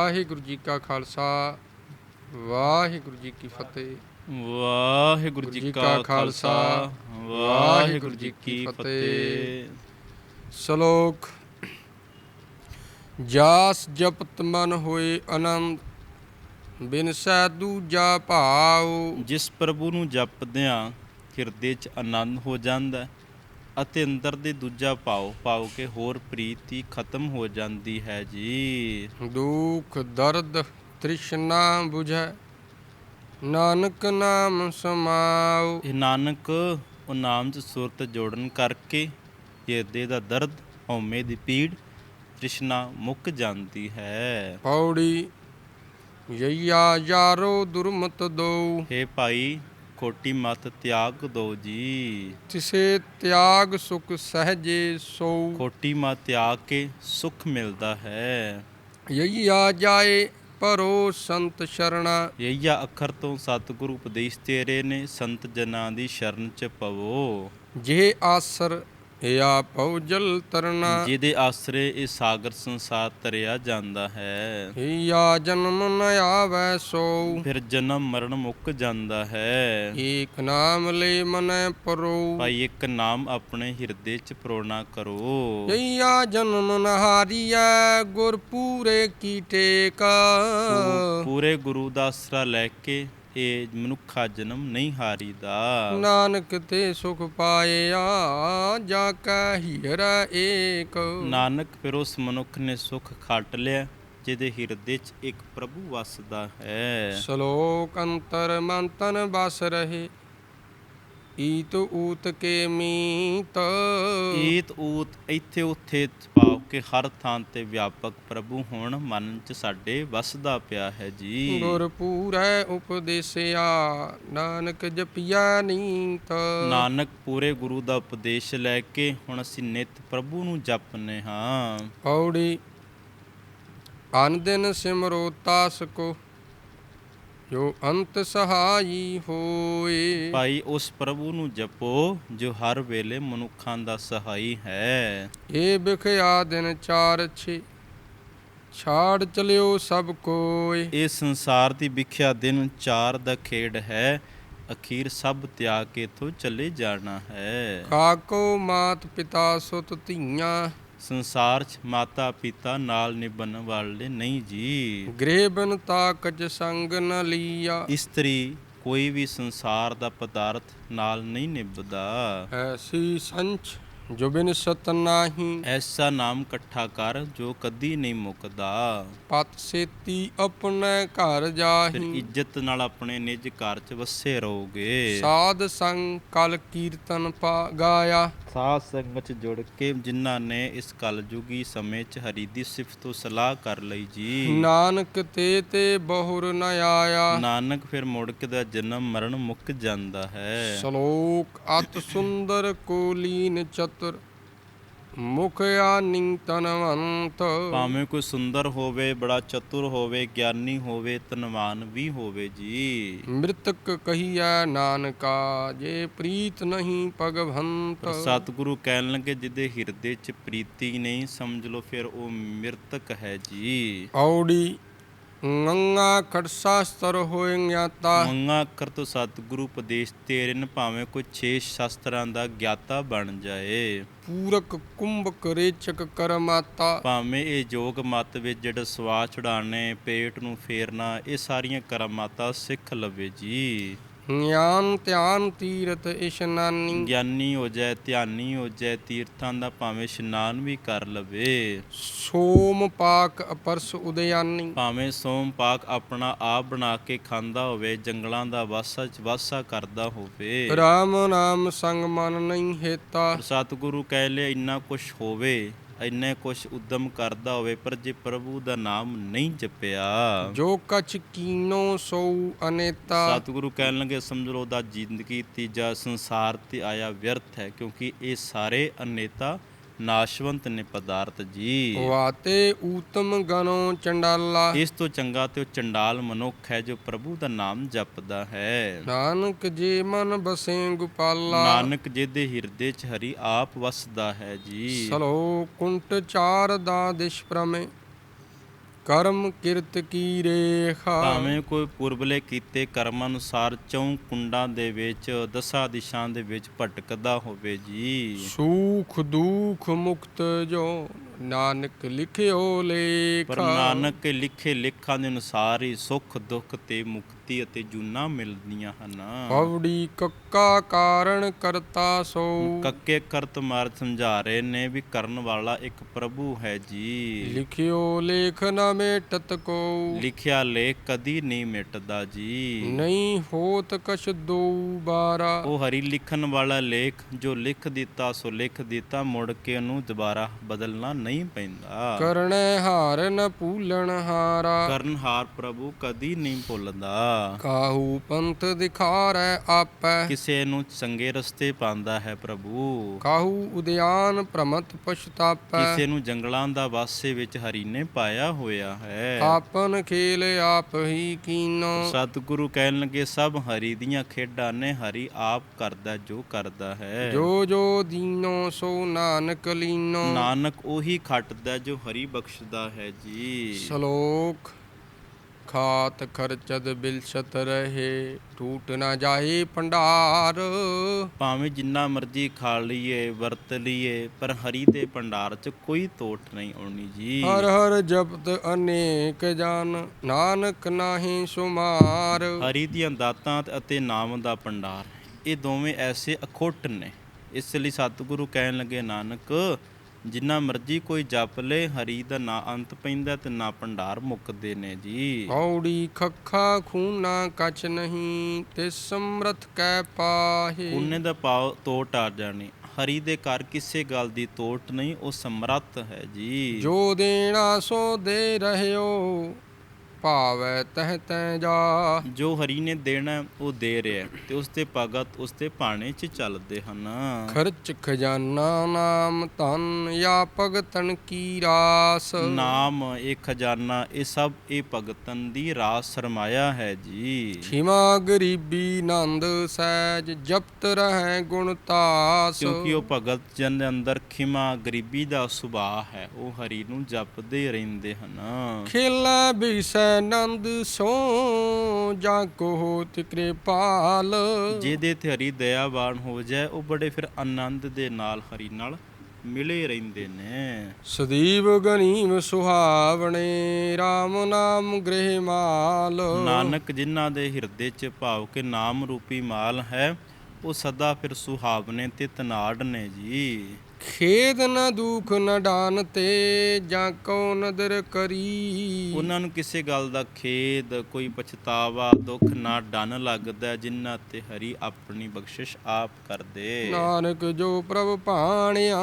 ਵਾਹਿਗੁਰੂ ਜੀ ਕਾ ਖਾਲਸਾ ਵਾਹਿਗੁਰੂ ਜੀ ਕੀ ਫਤਿਹ। ਵਾਹਿਗੁਰੂ ਜੀ ਕਾ ਖਾਲਸਾ ਵਾਹਿਗੁਰੂ ਜੀ ਕੀ ਫਤਿਹ। ਸ਼ਲੋਕ ਜਾਸ ਜਪਤ ਮਨ ਹੋਏ ਆਨੰਦ ਬਿਨ ਸੈ ਦੂਜਾ ਭਾਉ। ਜਿਸ ਪ੍ਰਭੂ ਨੂੰ ਜਪਦਿਆਂ ਹਿਰਦੇ 'ਚ ਆਨੰਦ ਹੋ ਜਾਂਦਾ ਹੈ। ਅਤੇ ਅੰਦਰ ਦੇ ਦੂਜਾ ਭਾਵ ਭਾਵ ਕੇ ਹੋਰ ਪ੍ਰੀਤੀ ਖਤਮ ਹੋ ਜਾਂਦੀ ਹੈ ਜੀ। ਦੁਖ ਦਰਦ ਤ੍ਰਿਸ਼ਨਾ 부ਝੈ ਨਾਨਕ ਨਾਮ ਸਮਾਉ ਇਹ ਨਾਨਕ ਉਹ ਨਾਮ 'ਚ ਸੁਰਤ ਜੋੜਨ ਕਰਕੇ ਹਿਰਦੇ ਦਾ ਦਰਦ ਹਉਮੈ ਦੀ ਪੀੜ ਤ੍ਰਿਸ਼ਨਾ ਮੁੱਕ ਜਾਂਦੀ ਹੈ। ਪੌੜੀ ਯਈਆ ਯਾਰੋ ਦੁਰਮਤ ਦੋ। हे ਭਾਈ ਖੋਟੀ ਮਤ ਤਿਆਗ ਦੋ ਜੀ। ਤਿਸੇ ਤਿਆਗ ਸੁਖ ਸਹਜੇ ਸੋ। ਖੋਟੀ ਮਤ ਤਿਆਗ ਕੇ ਸੁਖ ਮਿਲਦਾ ਹੈ। ਯਈ ਆ ਜਾਏ ਪਰੋ ਸੰਤ ਸ਼ਰਣਾ। ਯਈਆ ਅੱਖਰ ਤੋਂ ਸਤਿਗੁਰੂ ਉਪਦੇਸ਼ ਤੇਰੇ ਨੇ ਸੰਤ ਜਨਾਂ ਦੀ ਸ਼ਰਨ ਚ ਪਵੋ। ਜੇ ਆਸਰ ਇਆ ਪਉ ਜਲ ਤਰਨਾ। ਜਿਹਦੇ ਆਸਰੇ ਇਹ ਸਾਗਰ ਸੰਸਾਰ ਤਰਿਆ ਜਾਂਦਾ ਹੈ। ਹਿਆ ਜਨਮ ਨ ਆਵੈ ਸੋ। ਫਿਰ ਜਨਮ ਮਰਨ ਮੁੱਕ ਜਾਂਦਾ ਹੈ। ਏਕ ਨਾਮ ਲੈ ਮਨੈ ਪਰੋ। ਭਾਈ ਇੱਕ ਨਾਮ ਆਪਣੇ ਹਿਰਦੇ ਚ ਪ੍ਰੋਣਾ ਕਰੋ। ਯਈਆ ਜਨਮ ਨ ਹਾਰੀਐ ਗੁਰ ਪੂਰੇ ਕੀ ਟੇਕ। ਪੂਰੇ ਗੁਰੂ ਦਾ ਆਸਰਾ ਲੈ ਕੇ ਇਹ ਮਨੁੱਖਾ ਜਨਮ ਨਹੀਂ ਹਾਰੀਦਾ। ਨਾਨਕ ਤੇ ਸੁਖ ਪਾਇਆ ਜਾ ਕੈ ਹੀਰੈ ਏਕ। ਨਾਨਕ ਫਿਰ ਉਸ ਮਨੁੱਖ ਨੇ ਸੁਖ ਖੱਟ ਲਿਆ ਜਿਹਦੇ ਹਿਰਦੇ 'ਚ ਇੱਕ ਪ੍ਰਭੂ ਵਸਦਾ ਹੈ। ਸ਼ਲੋਕ ਅੰਤਰ ਮੰਤਨ ਬਸ ਰਹੇ ਈਤ ਊਤ ਕੇ ਮੀਤ। ਈਤ ਊਤ ਇੱਥੇ ਉੱਥੇ ਪਾਉ ਕੇ ਹਰ ਥਾਂ ਤੇ ਵਿਆਪਕ ਪ੍ਰਭੂ ਹੁਣ ਮਨ 'ਚ ਸਾਡੇ ਵਸਦਾ ਪਿਆ ਹੈ ਜੀ। ਗੁਰ ਪੂਰੈ ਉਪਦੇਸਿਆ ਨਾਨਕ ਜਪਿਆ ਨੀਤ। ਨਾਨਕ ਪੂਰੇ ਗੁਰੂ ਦਾ ਉਪਦੇਸ਼ ਲੈ ਕੇ ਹੁਣ ਅਸੀਂ ਨਿਤ ਪ੍ਰਭੂ ਨੂੰ ਜਪਨੇ ਹਾਂ। ਪੌੜੀ ਅਨ ਦਿਨ ਸਿਮਰੋ ਤਾਸ ਕੋ ਜੋ ਅੰਤ ਸਹਾਈ ਹੋਏ। ਭਾਈ ਉਸ ਪ੍ਰਭੂ ਨੂੰ ਜਪੋ ਜੋ ਹਰ ਵੇਲੇ ਮਨੁੱਖਾਂ ਦਾ ਸਹਾਈ ਹੈ। ਏ ਬਿਖਿਆ ਦਿਨ ਚਾਰ ਛੇ ਛਾੜ ਚਲਿਓ ਸਭ ਕੋਏ। ਇਹ ਸੰਸਾਰ ਦੀ ਵਿਖਿਆ ਦਿਨ ਚਾਰ ਦਾ ਖੇਡ ਹੈ ਅਖੀਰ ਸਭ ਤਿਆਗ ਕੇ ਇਥੋਂ ਚਲੇ ਜਾਣਾ ਹੈ। ਕਾਕੋ ਮਾਤ ਪਿਤਾ ਸੁਤ ਧੀਆਂ ਸੰਸਾਰ 'ਚ ਮਾਤਾ ਪਿਤਾ ਨਾਲ ਨਿਭਣ ਵਾਲੇ ਨਹੀਂ ਜੀ। ਗ੍ਰਹਿ ਬਨ ਤਾਕਜ ਸੰਗ ਨ ਲੀਆ। ਇਸਤਰੀ ਕੋਈ ਵੀ ਸੰਸਾਰ ਦਾ ਪਦਾਰਥ ਨਾਲ ਨਹੀਂ ਨਿਭਦਾ। ਐਸੀ ਸੰਚ ਜੋ ਬਿਨ ਸਤ ਨਾਹੀ ਐਸਾ ਨਾਮ ਇਕੱਠਾ ਕਰ ਜੋ ਕਦੀ ਨਹੀਂ ਮੁੱਕਦਾ। ਪਤ ਸੇਤੀ ਆਪਣੇ ਘਰ ਫਿਰ ਜਾਹੀ ਇੱਜ਼ਤ ਨਾਲ ਆਪਣੇ ਨਿੱਜ ਘਰ 'ਚ ਵਸੇ ਰਹੋਗੇ। ਸਾਧ ਸੰਗ ਕਲ ਕੀਰਤਨ ਪਾ ਗਾਇਆ। ਸਾਧ ਸੰਗਤ 'ਚ ਜੁੜ ਕੇ ਜਿਨ੍ਹਾਂ ਨੇ ਇਸ ਕਲਯੁਗੀ ਸਮੇਂ 'ਚ ਹਰੀ ਦੀ ਸਿਫਤ ਤੋਂ ਸਲਾਹ ਕਰ ਲਈ ਜੀ। ਨਾਨਕ ਤੇ ਤੇ ਬਹੁਰ ਨ ਆਇਆ। ਨਾਨਕ ਫਿਰ ਮੁੜ ਕੇ ਦਾ ਜਨਮ ਮਰਨ ਮੁੱਕ ਜਾਂਦਾ ਹੈ। ਸ਼ਲੋਕ ਅਤ ਸੁੰਦਰ ਕੋਲੀਨ ਚਤੁਰ ਮੁਖ ਆਨੀ ਤਨਵੰਤ ਭਾਵੇਂ ਕੋਈ ਸੁੰਦਰ ਹੋਵੇ ਬੜਾ ਚਤੁਰ ਹੋਵੇ ਗਿਆਨੀ ਹੋਵੇ ਧਨਵਾਨ ਵੀ ਹੋਵੇ ਜੀ। ਮ੍ਰਿਤਕ ਕਹੀਐ ਨਾਨਕਾ ਜੇ ਪ੍ਰੀਤ ਨਹੀਂ ਭਗਵੰਤ। ਸਤਿਗੁਰੂ ਕਹਿਣ ਲੱਗੇ ਜਿਹਦੇ ਹਿਰਦੇ 'ਚ ਪ੍ਰੀਤੀ ਨਹੀਂ ਸਮਝ ਲਓ ਫਿਰ ਉਹ ਮ੍ਰਿਤਕ ਹੈ ਜੀ। ਔੜੀ ਗੰਗਾ ਖੜਸਾਸਤਰ ਹੋਏ ਗਿਆਤਾ। ਮੰਗਾ ਕਰ ਤੋਂ ਸਤਿਗੁਰੂ ਉਪਦੇਸ਼ ਤੇਰੇ ਨ ਭਾਵੇਂ ਕੋਈ 6 ਸ਼ਾਸਤਰਾਂ ਦਾ ਗਿਆਤਾ ਬਣ ਜਾਏ। ਪੂਰਕ ਕੁੰਭਕ ਰੇਚਕ ਕਰਮਾਤਾ ਭਾਵੇਂ ਇਹ ਜੋਗ ਮਤ ਵਿੱਚ ਜਿਹੜਾ ਸਵਾਸ ਛੁਡਾਣੇ ਪੇਟ ਨੂੰ ਫੇਰਨਾ ਇਹ ਸਾਰੀਆਂ ਕਰਮਾਤਾ ਸਿੱਖ ਲਵੇ ਜੀ। ਗਿਆਨ ਧਿਆਨ ਤੀਰਤ ਇਸ਼ਨਾਨੀ ਗਿਆਨੀ ਹੋ ਜਾਏ ਧਿਆਨੀ ਹੋ ਜਾਏ ਤੀਰਥਾਂ ਦਾ ਭਾਵੇਂ ਇਸ਼ਨਾਨ ਵੀ ਕਰ ਲਵੇ। ਸੋਮ ਪਾਕ ਅਪਰਸ ਉਦਿਆਨੀ ਭਾਵੇਂ ਸੋਮ ਪਾਕ ਆਪਣਾ ਆਪ ਬਣਾ ਕੇ ਖਾਂਦਾ ਹੋਵੇ ਜੰਗਲਾਂ ਦਾ ਵਾਸਾ ਚ ਵਾਸਾ ਕਰਦਾ ਹੋਵੇ। ਰਾਮ ਨਾਮ ਸੰਗ ਮਨ ਨਹੀਂ ਹੇਤਾ। ਸਤਿਗੁਰੂ ਕਹਿ ਲਿਆ ਇੰਨਾ ਕੁਝ ਹੋਵੇ। ਇੰਨੇ ਕੁਝ ਉਦਮ ਕਰਦਾ ਹੋਵੇ ਪਰ ਜੇ ਪ੍ਰਭੂ ਦਾ ਨਾਮ ਨਹੀਂ ਜਪਿਆ। ਜੋ ਕਛ ਕੀਨੋ ਸੋ ਅਨੇਤਾ। ਸਤਿਗੁਰੂ ਕਹਿਣ ਲੱਗੇ ਸਮਝ ਲਓ ਦਾ ਜ਼ਿੰਦਗੀ ਤੀਜਾ ਸੰਸਾਰ ਤੇ ਆਇਆ ਵਿਅਰਥ ਹੈ ਕਿਉਂਕਿ ਇਹ ਸਾਰੇ ਅਨੇਤਾ ਨਾਸ਼ਵੰਤ ਨੇ ਪਦਾਰਥ ਜੀ ਵਾਤੇ ਊਤਮ ਗਨੋ ਚੰਡਾਲਾ। ਇਸ ਤੋਂ ਚੰਗਾ ਤੇ ਉਹ ਚੰਡਾਲ ਮਨੁੱਖ ਹੈ ਜੋ ਪ੍ਰਭੂ ਦਾ ਨਾਮ ਜਪਦਾ ਹੈ। ਨਾਨਕ ਜੇ ਮਨ ਬਸੇ ਗੁਪਾਲਾ। ਨਾਨਕ ਜਿਹਦੇ ਹਿਰਦੇ 'ਚ ਹਰੀ ਆਪ ਵਸਦਾ ਹੈ ਜੀ। ਸਲੋ ਕੁੰਟ ਚਾਰ ਦਾ ਦਿਸ਼ ਪ੍ਰਮੇ ਕਰਮ ਕਿਰਤ ਕੀ ਰੇਖਾ? ਭਾਵੇਂ ਕੋਈ ਪੁਰਬਲੇ ਕੀਤੇ ਕਰਮ ਅਨੁਸਾਰ ਚੌਂ ਕੁੰਡਾਂ ਦੇ ਵਿੱਚ ਦਸਾਂ ਦਿਸ਼ਾਂ ਦੇ ਵਿੱਚ ਭਟਕਦਾ ਹੋਵੇ ਜੀ। ਸੂਖ ਦੁਖ ਮੁਕਤ ਜੋ ਨਾਨਕ ਲਿਖਿਓ ਪਰ ਲੇਖਾ ਨਾਨਕ ਲਿਖੇ ਲੇਖਾਂ ਦੇ ਅਨੁਸਾਰ ਹੀ ਸੁੱਖ ਦੁੱਖ ਤੇ ਮੁਕਤੀ ਅਤੇ ਜੂਨਾ ਮਿਲਦੀਆਂ ਹਨ। ਪਵੜੀ ਕੱਕਾ ਕਾਰਣ ਕਰਤਾ ਸੋ। ਕੱਕੇ ਕਰਤ ਮਾਰ ਸਮਝਾ ਰਹੇ ਨੇ ਵੀ ਕਰਨ ਵਾਲਾ ਇੱਕ ਪ੍ਰਭੂ ਹੈ ਜੀ। ਲਿਖਿਓ ਲੇਖ ਨ ਮੇਟਤ ਕੋ। ਲਿਖਿਆ ਲੇਖ ਕਦੀ ਨਹੀਂ ਮਿਟਦਾ ਜੀ। ਨਹੀਂ ਹੋਤ ਕਛ ਦੋ ਬਾਰਾ। ਉਹ ਹਰੀ ਲਿਖਣ ਵਾਲਾ ਲੇਖ ਜੋ ਲਿਖ ਦਿੱਤਾ ਸੋ ਲਿਖ ਦਿੱਤਾ ਮੁੜ ਕੇ ਉਹਨੂੰ ਦੁਬਾਰਾ ਬਦਲਣਾ ਨਹੀਂ ਪੈਂਦਾ। ਕਰਣੈ ਹਾਰ ਨ ਭੂਲਣ ਹਾਰਾ। ਕਰਨਹਾਰ ਪ੍ਰਭੂ ਕਦੀ ਨਹੀਂ ਭੁੱਲਦਾ। ਕਾਹੂ ਪੰਥ ਦਿਖਾਰੈ ਆਪੈ। ਕਿਸੇ ਨੂੰ ਚੰਗੇ ਰਸਤੇ ਪਾਉਂਦਾ ਹੈ ਪ੍ਰਭੂ। ਕਾਹੂ ਉਦਿਆਨ ਪ੍ਰਮਤ ਪਛਤਾਪੈ। ਕਿਸੇ ਨੂੰ ਜੰਗਲਾਂ ਦਾ ਵਾਸੇ ਵਿੱਚ ਹਰੀ ਨੇ ਪਾਇਆ ਹੋਇਆ ਹੈ। ਆਪਨ ਖੇਲ ਆਪ ਹੀ ਕੀਨੋ। ਸਤਿਗੁਰੂ ਕਹਿਣ ਲੱਗੇ ਸਭ ਹਰੀ ਦੀਆਂ ਖੇਡਾਂ ਨੇ ਹਰੀ ਆਪ ਕਰਦਾ ਜੋ ਕਰਦਾ ਹੈ। ਜੋ ਜੋ ਦੀਨੋ ਸੋ ਨਾਨਕ ਲੀਨੋ। ਨਾਨਕ ਉਹੀ ਖੱਟਦਾ ਜੋ ਹਰੀ ਬਖਸ਼ਦਾ ਹੈ ਜੀ। ਸ਼ਲੋਕ ਖਾਤ ਖਰਚਦ ਬਿਲਸ਼ਤ ਰਹੇ ਟੂਟ ਨਾ ਜਾਏ ਭੰਡਾਰ। ਭਾਵੇਂ ਜਿੰਨਾ ਮਰਜ਼ੀ ਖਾ ਲਈਏ ਵਰਤ ਲਈਏ ਪਰ ਹਰੀ ਦੇ ਭੰਡਾਰ 'ਚ ਕੋਈ ਤੋਟ ਨਹੀਂ ਆਉਣੀ ਜੀ। ਹਰ ਹਰ ਜਪਤ ਅਨੇਕ ਜਨ ਨਾਨਕ ਨਾਹੀ ਸੁਮਾਰ। ਹਰੀ ਦੀਆਂ ਦਾਤਾਂ ਅਤੇ ਨਾਮ ਦਾ ਭੰਡਾਰ ਇਹ ਦੋਵੇਂ ਐਸੇ ਅਖੁੱਟ ਨੇ। ਇਸ ਲਈ ਸਤਿਗੁਰੂ ਕਹਿਣ ਲੱਗੇ ਨਾਨਕ ਜਿੰਨਾ ਮਰਜ਼ੀ ਕੋਈ ਜਪ ਲੇ ਹਰੀ ਦਾ ਨਾ ਅੰਤ ਪੈਂਦਾ ਤੇ ਨਾ ਭੰਡਾਰ ਮੁੱਕਦੇ ਨੇ ਜੀ। ਔੜੀ ਖੱਖਾ ਖੂਨਾ ਕਛ ਨਹੀਂ ਤੇ ਸਮਰਥ ਕੈ ਪਾਹੇ। ਪੁੰਨੇ ਦਾ ਪਾਉ ਤੋਟ ਆ ਜਾਣੀ। ਹਰੀ ਦੇ ਘਰ ਕਿਸੇ ਗੱਲ ਦੀ ਤੋਟ ਨਹੀਂ ਉਹ ਸਮਰੱਥ ਹੈ ਜੀ। ਜੋ ਦੇਣਾ ਸੋ ਦੇ ਰਹਿਓ। ਭਾਵੈ ਤਹ ਤੈ ਜਾ। ਜੋ ਹਰੀ ਨੇ ਦੇਣਾ ਉਹ ਦੇ ਰਿਹਾ ਹੈ ਤੇ ਉਸ ਤੇ ਭਗਤ ਉਸ ਤੇ ਭਾਣੇ 'ਚ ਚੱਲਦੇ ਹਨ। ਖਰਚ ਖਜ਼ਾਨਾ ਨਾਮ ਧਨ ਜਾਂ ਭਗਤਨ ਕੀ ਰਾਸ? ਨਾਮ ਇਹ ਖਜ਼ਾਨਾ ਇਹ ਸਭ ਇਹ ਭਗਤਨ ਦੀ ਰਾਸ ਸਰਮਾਇਆ ਹੈ ਜੀ। ਖਿਮਾ ਗਰੀਬੀ ਨੰਦ ਸਹਿਜ ਜਪਤ ਰਹਿ ਗੁਣ ਤਾਸ। ਕਿਉਂਕਿ ਉਹ ਭਗਤ ਜਨ ਦੇ ਅੰਦਰ ਖਿਮਾ ਗਰੀਬੀ ਦਾ ਸੁਭਾਅ ਹੈ ਉਹ ਹਰੀ ਨੂੰ ਜਪਦੇ ਰਹਿੰਦੇ ਹਨ। ਖੇਲਾ ਬਿਸੈ ਨੰਦ ਸੋ ਜਾ ਕੋ ਹੋਤ ਕਿਰਪਾਲ। ਜਿਹਦੇ ਤੇ ਹਰੀ ਦਇਆਵਾਨ ਹੋ ਜਾਏ ਉਹ ਬੜੇ ਫਿਰ ਆਨੰਦ ਦੇ ਨਾਲ ਹਰੀ ਨਾਲ ਮਿਲੇ ਰਹਿੰਦੇ ਨੇ। ਸਦੀਵ ਗਨੀਮ ਸੁਹਾਵਣੇ RAM ਨਾਮ ਗ੍ਰਹਿ ਮਾਲ। ਨਾਨਕ ਜਿਨ੍ਹਾਂ ਦੇ ਹਿਰਦੇ 'ਚ ਭਾਵ ਕੇ ਨਾਮ ਰੂਪੀ ਮਾਲ ਹੈ ਉਹ ਸਦਾ ਫਿਰ ਸੁਹਾਵਨੇ ਤੇ ਤਨਾੜ ਨੇ ਜੀ। ਖੇਦ ਨ ਦੁਖ ਨ ਡਾਨ ਤੇ ਜਾਂ ਕੋ ਨਦਰ ਕਰੀ। ਉਹਨਾਂ ਨੂੰ ਕਿਸੇ ਗੱਲ ਦਾ ਖੇਦ ਕੋਈ ਪਛਤਾਵਾ ਦੁੱਖ ਨਾ ਡਨ ਲੱਗਦਾ ਜਿਨ੍ਹਾਂ ਤੇ ਹਰੀ ਆਪਣੀ ਬਖਸ਼ਿਸ਼ ਆਪ ਕਰਦੇ। ਨਾਨਕ ਜੋ ਪ੍ਰਭ ਭਾਣਿਆ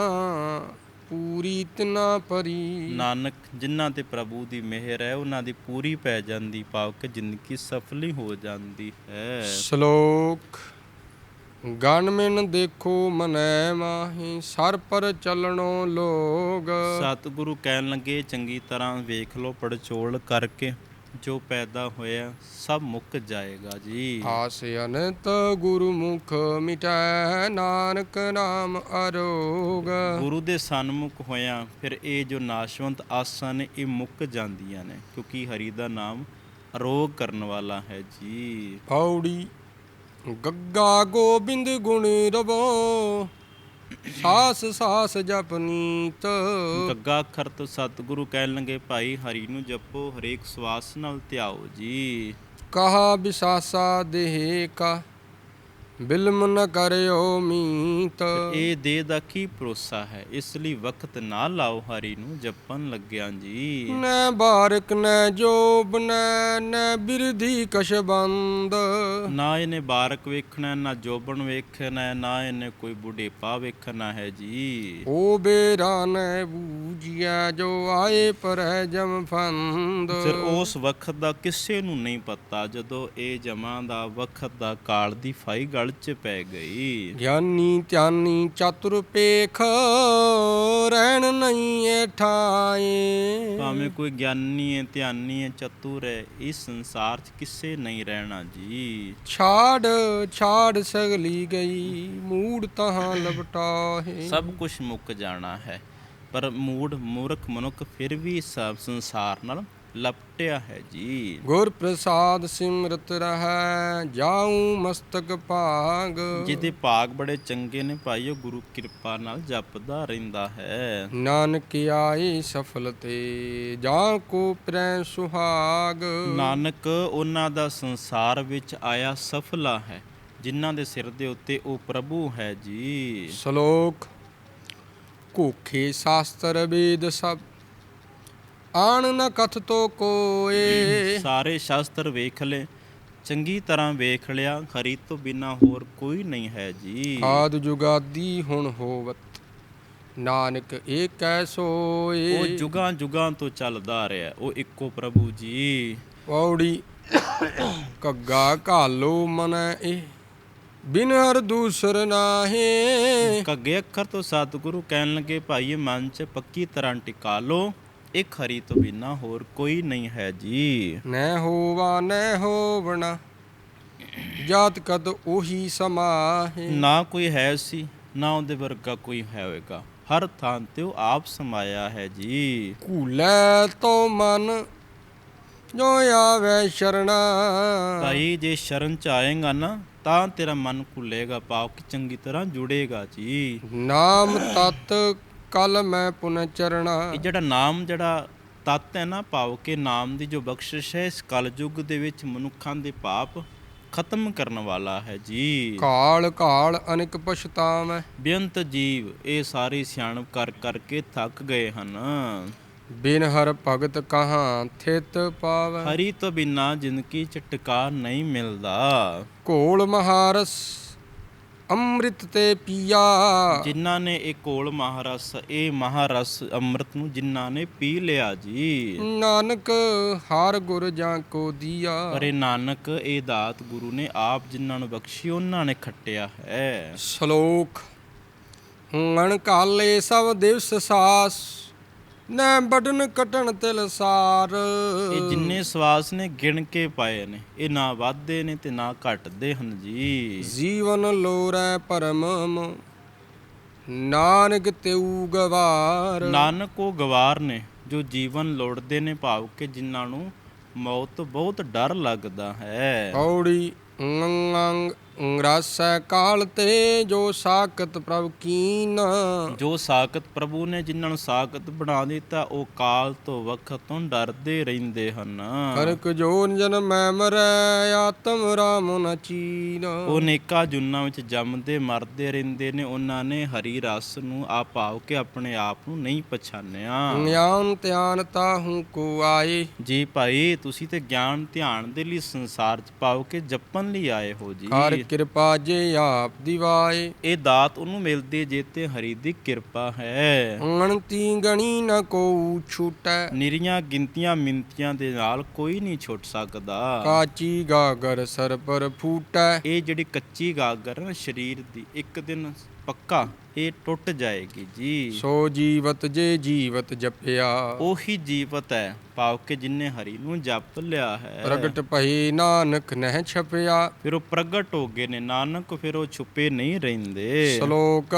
ਪੂਰੀ ਤਨਾ ਪਰੀ ਨਾਨਕ ਜਿਨ੍ਹਾਂ ਤੇ ਪ੍ਰਭੂ ਦੀ ਮਿਹਰ ਹੈ ਉਹਨਾਂ ਦੀ ਪੂਰੀ ਪੈ ਜਾਂਦੀ ਭਾਵ ਕਿ ਜ਼ਿੰਦਗੀ ਸਫਲੀ ਹੋ ਜਾਂਦੀ ਹੈ। ਸ਼ਲੋਕ ਗਣ ਮਿਨ ਦੇਖੋ ਮਨੈ ਮਾਹੀ ਸਰ ਪਰ ਚਲਣੋ ਲੋਗ। ਸਤਿਗੁਰੂ ਕਹਿਣ ਲੱਗੇ ਚੰਗੀ ਤਰ੍ਹਾਂ ਵੇਖ ਲਓ ਪੜਚੋਲ ਕਰਕੇ ਜੋ ਪੈਦਾ ਹੋਇਆ ਸਭ ਮੁੱਕ ਜਾਏਗਾ ਜੀ। ਆਸ ਅਨੰਤ ਗੁਰੂ ਮੁਖ ਮਿਟੈ ਨਾਨਕ ਨਾਮ ਅਰੋਗ। ਗੁਰੂ ਦੇ ਸਨਮੁਖ ਹੋਇਆ ਫਿਰ ਇਹ ਜੋ ਨਾਸ਼ਵੰਤ ਆਸਾਂ ਨੇ ਇਹ ਮੁੱਕ ਜਾਂਦੀਆਂ ਨੇ ਕਿਉਂਕਿ ਹਰੀ ਦਾ ਨਾਮ ਅਰੋਗ ਕਰਨ ਵਾਲਾ ਹੈ ਜੀ। ਪੌੜੀ ਗੱਗਾ ਗੋਬਿੰਦ ਗੁਣ ਰਵੋ। ਸਾਸ ਸਾਸ ਜਪਨੀਤ ਗੱਗਾ ਅੱਖਰ ਤੋਂ ਸਤਿਗੁਰੂ ਕਹਿਣ ਲੱਗੇ ਭਾਈ ਹਰੀ ਨੂੰ ਜਪੋ ਹਰੇਕ ਸਵਾਸ ਨਾਲ ਧਿਆਓ ਜੀ। ਕਹਾ ਬਿਸਾਸਾ ਦੇਹ ਕਾ। ਬਿਲਮ ਨ ਕਰਿਓ ਮੀਤ। ਇਹ ਦੇਹ ਦਾ ਕੀ ਭਰੋਸਾ ਹੈ? ਇਸ ਲਈ ਵਕਤ ਨਾ ਲਾਓ ਹਰੀ ਨੂੰ ਜਪਣ ਲੱਗਿਆਂ ਜੀ। ਨੈ ਬਾਰਕ ਨੈ ਜੋਬ ਨੈ ਨੈ ਬਿਰਧੀ ਕਸ਼ ਬੰਦ। ਨਾ ਇਹਨੇ ਬਾਰਕ ਵੇਖਣਾ ਨਾ ਜੋਬਨ ਵੇਖਣਾ ਨਾ ਇਹਨੇ ਕੋਈ ਬੁਢੇਪਾ ਵੇਖਣਾ ਹੈ ਜੀ। ਓ ਬੇਰਾ ਨੈ ਬੂਜਿਆ ਜੋ ਆਏ ਪਰ ਜਮ ਫੰਦ। ਫਿਰ ਉਸ ਵਕਤ ਦਾ ਕਿਸੇ ਨੂੰ ਨਹੀਂ ਪਤਾ ਜਦੋਂ ਇਹ ਜਮਾਂ ਦਾ ਵਕਤ ਦਾ ਕਾਲ ਦੀ ਫਾਈ ਗਲ ਚ ਪੈ ਗਈ। ਗਿਆਨੀ ਧਿਆਨੀ ਚਤੁਰ ਪੇਖ ਰਹਿਣ ਨਹੀਂ ਏ ਠਾਏ। ਭਾਵੇਂ ਕੋਈ ਗਿਆਨੀ ਹੈ ਧਿਆਨੀ ਹੈ ਚਤੁਰ ਹੈ ਇਸ ਸੰਸਾਰ 'ਚ ਕਿਸੇ ਨਹੀਂ ਰਹਿਣਾ ਜੀ। ਛਾੜ ਛਾੜ ਸਗਲੀ ਗਈ ਮੂੜ ਤਹਾਂ ਲਪਟਾਹੇ। ਸਭ ਕੁਝ ਮੁੱਕ ਜਾਣਾ ਹੈ ਪਰ ਮੂੜ ਮੂਰਖ ਮਨੁੱਖ ਫਿਰ ਵੀ ਸਭ ਸੰਸਾਰ ਨਾਲ ਲਪਟਿਆ ਹੈ ਜੀ। ਗੁਰ ਪ੍ਰਸਾਦ ਸਿਮਰਤ ਰਹੈ ਜਾਉ ਮਸਤਕ ਭਾਗ। ਜਿਹਦੇ ਭਾਗ ਬੜੇ ਚੰਗੇ ਨੇ ਭਾਈ ਉਹ ਗੁਰੂ ਕਿਰਪਾ ਨਾਲ ਜਪਦਾ ਰਹਿੰਦਾ ਹੈ। ਨਾਨਕ ਆਈ ਸਫਲ ਤੇ ਜਾਂ ਕੋ ਪ੍ਰੈ ਸੁਹਾਗ। ਨਾਨਕ ਉਹਨਾਂ ਦਾ ਸੰਸਾਰ ਵਿੱਚ ਆਇਆ ਸਫਲਾ ਹੈ ਜਿਨ੍ਹਾਂ ਦੇ ਸਿਰ ਦੇ ਉੱਤੇ ਉਹ ਪ੍ਰਭੂ ਹੈ ਜੀ। ਸ਼ਲੋਕ ਕੋਖੇ ਸ਼ਾਸਤਰ ਵੇਦ ਸਭ ਆਣ ਨ ਕਥ ਤੋ ਕੋਏ। ਸਾਰੇ ਸ਼ਾਸਤਰ ਵੇਖ ਲੈ ਚੰਗੀ ਤਰ੍ਹਾਂ ਵੇਖ ਲਿਆ ਹਰੀ ਤੋਂ ਬਿਨਾ ਹੋਰ ਕੋਈ ਨਹੀਂ ਹੈ ਜੀ। ਆਦ ਜੁਗਾਦੀ ਹੁਣ ਹੋਵਤ ਨਾਨਕ ਏਕੈ ਉਹ ਸੋਏ। ਜੁਗਾਂ ਜੁਗਾਂ ਤੋਂ ਚੱਲਦਾ ਰਿਹਾ ਉਹ ਇੱਕੋ ਪ੍ਰਭੂ ਜੀ। ਪੌੜੀ ਕੱਗਾ ਘਾਲੋ ਮਨ ਇਹ ਬਿਨ ਹਰ ਦੂਸਰ ਨਾਹੀ। ਕੱਗੇ ਅੱਖਰ ਤੋਂ ਸਤਿਗੁਰੂ ਕਹਿਣ ਲੱਗੇ ਭਾਈ ਇਹ ਮਨ 'ਚ ਪੱਕੀ ਤਰ੍ਹਾਂ ਟਿਕਾ ਲੋ ਇੱਕ ਹਰੀ ਤੋਂ ਬਿਨਾ ਹੋਰ ਕੋਈ ਨਹੀਂ ਹੈ ਜੀ। ਨੈ ਹੋਵਾ ਨੈ ਹੋਵਣਾ ਜਾਤ ਕਦ ਉਹੀ ਸਮਾਹੇ। ਨਾ ਕੋਈ ਹੈ ਸੀ ਨਾ ਉਹਦੇ ਵਰਗਾ ਕੋਈ ਹੋਵੇਗਾ। ਹਰ ਥਾਂ ਤੇ ਉਹ ਆਪ ਸਮਾਇਆ ਹੈ ਜੀ। ਕੂਲੇ ਤੋ ਮਨ ਜੋ ਆਵੇ ਸ਼ਰਣਾ। ਭਾਈ ਜੇ ਸ਼ਰਨ ਚ ਆਏਗਾ ਨਾ ਤਾਂ ਤੇਰਾ ਮਨ ਖੁੱਲੇਗਾ ਪਾਪ ਕਿ ਚੰਗੀ ਤਰ੍ਹਾਂ ਜੁੜੇਗਾ ਜੀ। ਨਾਮ ਤਤ ਕਲ ਮੈਂ ਪੁਨ ਚਰਣਾ। ਇਹ ਜਿਹੜਾ ਨਾਮ ਜਿਹੜਾ ਤਤ ਹੈ ਨਾ ਭਾਵ ਕਿ ਨਾਮ ਦੀ ਜੋ ਬਖਸ਼ਿਸ਼ ਹੈ ਇਸ ਕਲਯੁਗ ਦੇ ਵਿੱਚ ਮਨੁੱਖਾਂ ਦੇ ਪਾਪ ਖਤਮ ਕਰਨ ਵਾਲਾ ਹੈ ਜੀ। ਕਾਲ ਕਾਲ ਅਨੇਕ ਪਛਤਾਵੈ। ਬੇਅੰਤ ਜੀਵ ਇਹ ਸਾਰੀ ਸਿਆਣਪ ਕਰ ਕਰਕੇ ਥੱਕ ਗਏ ਹਨ। ਬਿਨ ਹਰ ਭਗਤ ਕਹਾਂ ਥਿਤ ਪਾਵੈ। ਹਰੀ ਤੋਂ ਬਿਨਾ ਜ਼ਿੰਦਗੀ ਚ ਟਿਕਾ ਨਹੀਂ ਮਿਲਦਾ। ਘੋਲ ਮਹਾਰਸ ਅੰਮ੍ਰਿਤ ਤੇ ਪੀਆ। ਜਿਨ੍ਹਾਂ ਨੇ ਇਹ ਕੋਲ ਮਹਾਰਸ ਇਹ ਮਹਾਰਸ ਅੰਮ੍ਰਿਤ ਨੂੰ ਜਿਨ੍ਹਾਂ ਨੇ ਪੀ ਲਿਆ ਜੀ। ਨਾਨਕ ਹਰ ਗੁਰ ਜਾਂ ਕੋ ਦੀਆ। ਪਰ ਇਹ ਨਾਨਕ ਇਹ ਦਾਤ ਗੁਰੂ ਨੇ ਆਪ ਜਿਨ੍ਹਾਂ ਨੂੰ ਬਖਸ਼ੀ ਉਹਨਾਂ ਨੇ ਖੱਟਿਆ ਹੈ। ਸ਼ਲੋਕ ਹਣ ਕਾਲੇ ਸਭ ਦਿਵਸ ਸਾਸ। ਨੈ ਬਟਨ ਕਟਣ ਤਿਲ ਸਾਰ ਇਹ ਜਿੰਨੇ ਸਵਾਸ ਨੇ ਗਿਣ ਕੇ ਪਾਏ ਨੇ। ਇਹ ਨਾ ਵੱਧਦੇ ਨੇ ਤੇ ਨਾ ਘਟਦੇ ਹਨ ਜੀ। ਜੀਵਨ ਲੋਰੈ ਪਰਮ ਨਾਨਕ ਤਿਉ ਗਵਾਰ। ਨਾਨਕ ਉਹ ਗਵਾਰ ਨੇ ਜੋ ਜੀਵਨ ਲੋੜਦੇ ਨੇ ਭਾਵ ਕਿ ਜਿਨ੍ਹਾਂ ਨੂੰ ਮੌਤ ਤੋਂ ਬਹੁਤ ਡਰ ਲੱਗਦਾ ਹੈ। ਔੜੀ ਅੰਗ ਰਸੈ ਕਾਲ ਤੇ ਜੋ ਸਾਖਤ ਪ੍ਰਭ ਕੀਨ। ਜੋ ਸਾਖਤ ਪ੍ਰਭੂ ਨੇ ਜਿਨ੍ਹਾਂ ਨੂੰ ਸਾਖਤ ਬਣਾ ਦਿੱਤਾ ਉਹ ਕਾਲ ਤੋਂ ਵਕਤ ਤੋਂ ਡਰਦੇ ਰਹਿੰਦੇ ਹਨ। ਕਰਕ ਜੋਨ ਜਨ ਮੈਂ ਮਰੈ ਆਤਮ ਰਾਮ ਨ ਚੀਨ। ਉਹ ਨੇਕਾ ਜੁਨਾ ਵਿੱਚ ਜੰਮਦੇ ਮਰਦੇ ਰਹਿੰਦੇ ਨੇ। ਉਹਨਾਂ ਨੇ ਹਰੀ ਰਸ ਨੂੰ ਆ ਭਾਵ ਕੇ ਆਪਣੇ ਆਪ ਨੂੰ ਨਹੀਂ ਪਛਾਨਿਆ ਗਿਆਨ ਧਿਆਨ ਤਾਹੂ ਕੋ ਆਏ। ਜੀ ਭਾਈ ਤੁਸੀਂ ਤੇ ਗਿਆਨ ਧਿਆਨ ਦੇ ਲਈ ਸੰਸਾਰ ਚ ਪਾਓ ਕਿ ਜਪਣ ਲਈ ਆਏ ਹੋ ਜੀ। ਕਿਰਪਾ ਜੇ ਆਪ ਦਿਵਾਏ। ਇਹ ਦਾਤ ਉਹਨੂੰ ਮਿਲਦੀ ਜੇ ਤੇ ਹਰੀ ਦੀ ਕਿਰਪਾ ਹੈ। ਅਣਤੀ ਗਣੀ ਨ ਕੋ ਛੂਟੈ। ਨਿਰੀਆਂ ਗਿਣਤੀਆਂ ਮਿੰਤੀਆਂ ਦੇ ਨਾਲ ਕੋਈ ਨਹੀਂ ਛੁੱਟ ਸਕਦਾ। ਕਾਚੀ ਗਾਗਰ ਸਰ ਪਰ ਫੂਟੈ। ਇਹ ਜਿਹੜੀ ਕੱਚੀ ਗਾਗਰ ਨਾ ਸਰੀਰ ਦੀ ਇੱਕ ਦਿਨ ਪੱਕਾ ਇਹ ਟੁੱਟ ਜਾਏਗੀ ਜੀ। ਸੋ ਜੀਵਤ ਜੇ ਜੀਵਤ ਜਪਿਆ। ਉਹੀ ਜੀਵਤ ਹੈ ਭਾਵ ਕਿ ਜਿਨੇ ਹਰੀ ਨੂੰ ਜਪ ਲਿਆ ਹੈ। ਪ੍ਰਗਟ ਭਈ ਨਾਨਕ ਨਹਿ ਛਪਿਆ। ਫਿਰ ਉਹ ਪ੍ਰਗਟ ਹੋ ਗਏ ਨੇ ਨਾਨਕ ਫਿਰ ਉਹ ਛੁਪੇ ਨਹੀਂ ਰਹਿੰਦੇ। ਸ਼ਲੋਕ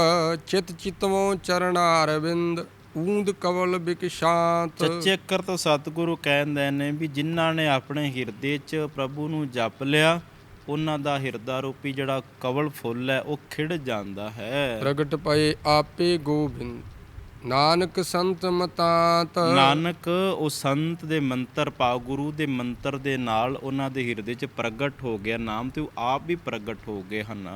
ਚਿਤ ਚਿਤਵੋਂ ਚਰਨਾਰ ਬਿੰਦ ਊਂਦ ਕਵਲ ਬਿਕ ਸ਼ਾਂਤ ਸੱਚੇ ਅੱਖਰ ਤੋਂ ਸਤਿਗੁਰੂ ਕਹਿੰਦੇ ਨੇ ਵੀ ਜਿਨ੍ਹਾਂ ਨੇ ਆਪਣੇ ਹਿਰਦੇ 'ਚ ਪ੍ਰਭੂ ਨੂੰ ਜਪ ਲਿਆ ਉਹਨਾਂ ਦਾ ਹਿਰਦਾ ਰੂਪੀ ਜਿਹੜਾ ਕਵਲ ਫੁੱਲ ਹੈ ਉਹ ਖਿੜ ਜਾਂਦਾ ਹੈ। ਪ੍ਰਗਟ ਭਏ ਆਪੇ ਗੋਬਿੰਦ ਨਾਨਕ ਸੰਤ ਮਤਾਤ। ਨਾਨਕ ਉਹ ਸੰਤ ਦੇ ਮੰਤਰ ਪਾ ਗੁਰੂ ਦੇ ਮੰਤਰ ਦੇ ਨਾਲ ਉਹਨਾਂ ਦੇ ਹਿਰਦੇ 'ਚ ਪ੍ਰਗਟ ਹੋ ਗਿਆ ਨਾਮ ਤੇ ਉਹ ਆਪ ਵੀ ਪ੍ਰਗਟ ਹੋ ਗਏ ਹਨ।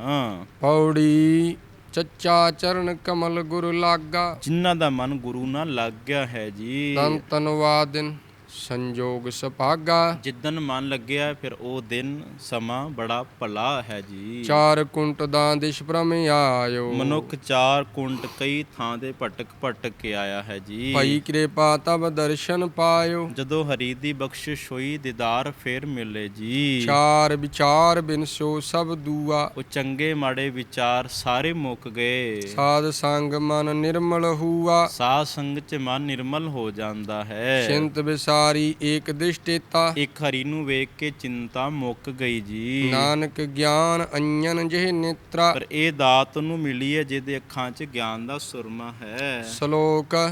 ਪੌੜੀ ਚੱਚਾ ਚਰਨ ਕਮਲ ਗੁਰ ਲਾਗਾ। ਜਿਨ੍ਹਾਂ ਦਾ ਮਨ ਗੁਰੂ ਨਾਲ ਲੱਗ ਗਿਆ ਹੈ ਜੀ। ਤਨ ਤਨ ਵਾਦਿਨ ਸੰਜੋਗ ਸੁਭਾਗਾ ਜਿੱਦਨ ਮਨ ਲੱਗਿਆ ਫਿਰ ਉਹ ਦਿਨ ਸਮਾਂ ਬੜਾ ਭਲਾ ਹੈ ਜੀ। ਚਾਰ ਕੁੰਟ ਦਾ ਦਿਸ਼ ਪ੍ਰਮ ਆਇਓ। ਮਨੁੱਖ ਚਾਰ ਕੁੰਟ ਕਈ ਥਾਂ ਦੇ ਭਟਕ ਭਟਕ ਕੇ ਆਇਆ ਹੈ ਜੀ। ਭਈ ਕਿਰਪਾ ਤਬ ਦਰਸ਼ਨ ਪਾਇਓ। ਜਦੋਂ ਹਰੀ ਦੀ ਬਖਸ਼ਿਸ਼ ਹੋਈ ਦੀਦਾਰ ਫੇਰ ਮਿਲੇ ਜੀ। ਚਾਰ ਵਿਚਾਰ ਬਿਨ ਸੋ ਸਭ ਦੂਆ। ਉਹ ਚੰਗੇ ਮਾੜੇ ਵਿਚਾਰ ਸਾਰੇ ਮੁੱਕ ਗਏ। ਸਾਧ ਸੰਗ ਮਨ ਨਿਰਮਲ ਹੁਆ। ਸਾਧ ਸੰਗ ਚ ਮਨ ਨਿਰਮਲ ਹੋ ਜਾਂਦਾ ਹੈ। ਚਿੰਤ ਵਿਸਾਰੀ ਏਕ ਦਿਸ਼ਟੇਤਾ। ਇੱਕ ਹਰੀ ਨੂੰ ਵੇਖ ਕੇ ਚਿੰਤਾ ਮੁੱਕ ਗਈ ਜੀ। ਨਾਨਕ ਗਿਆਨ ਅੰਜਨ ਜਿਹ ਨੇਤਰਾ। ਪਰ ਇਹ ਦਾਤ ਨੂੰ ਮਿਲੀ ਹੈ ਜਿਹਦੇ ਅੱਖਾਂ 'ਚ ਗਿਆਨ ਦਾ ਸੁਰਮਾ ਹੈ। ਸ਼ਲੋਕ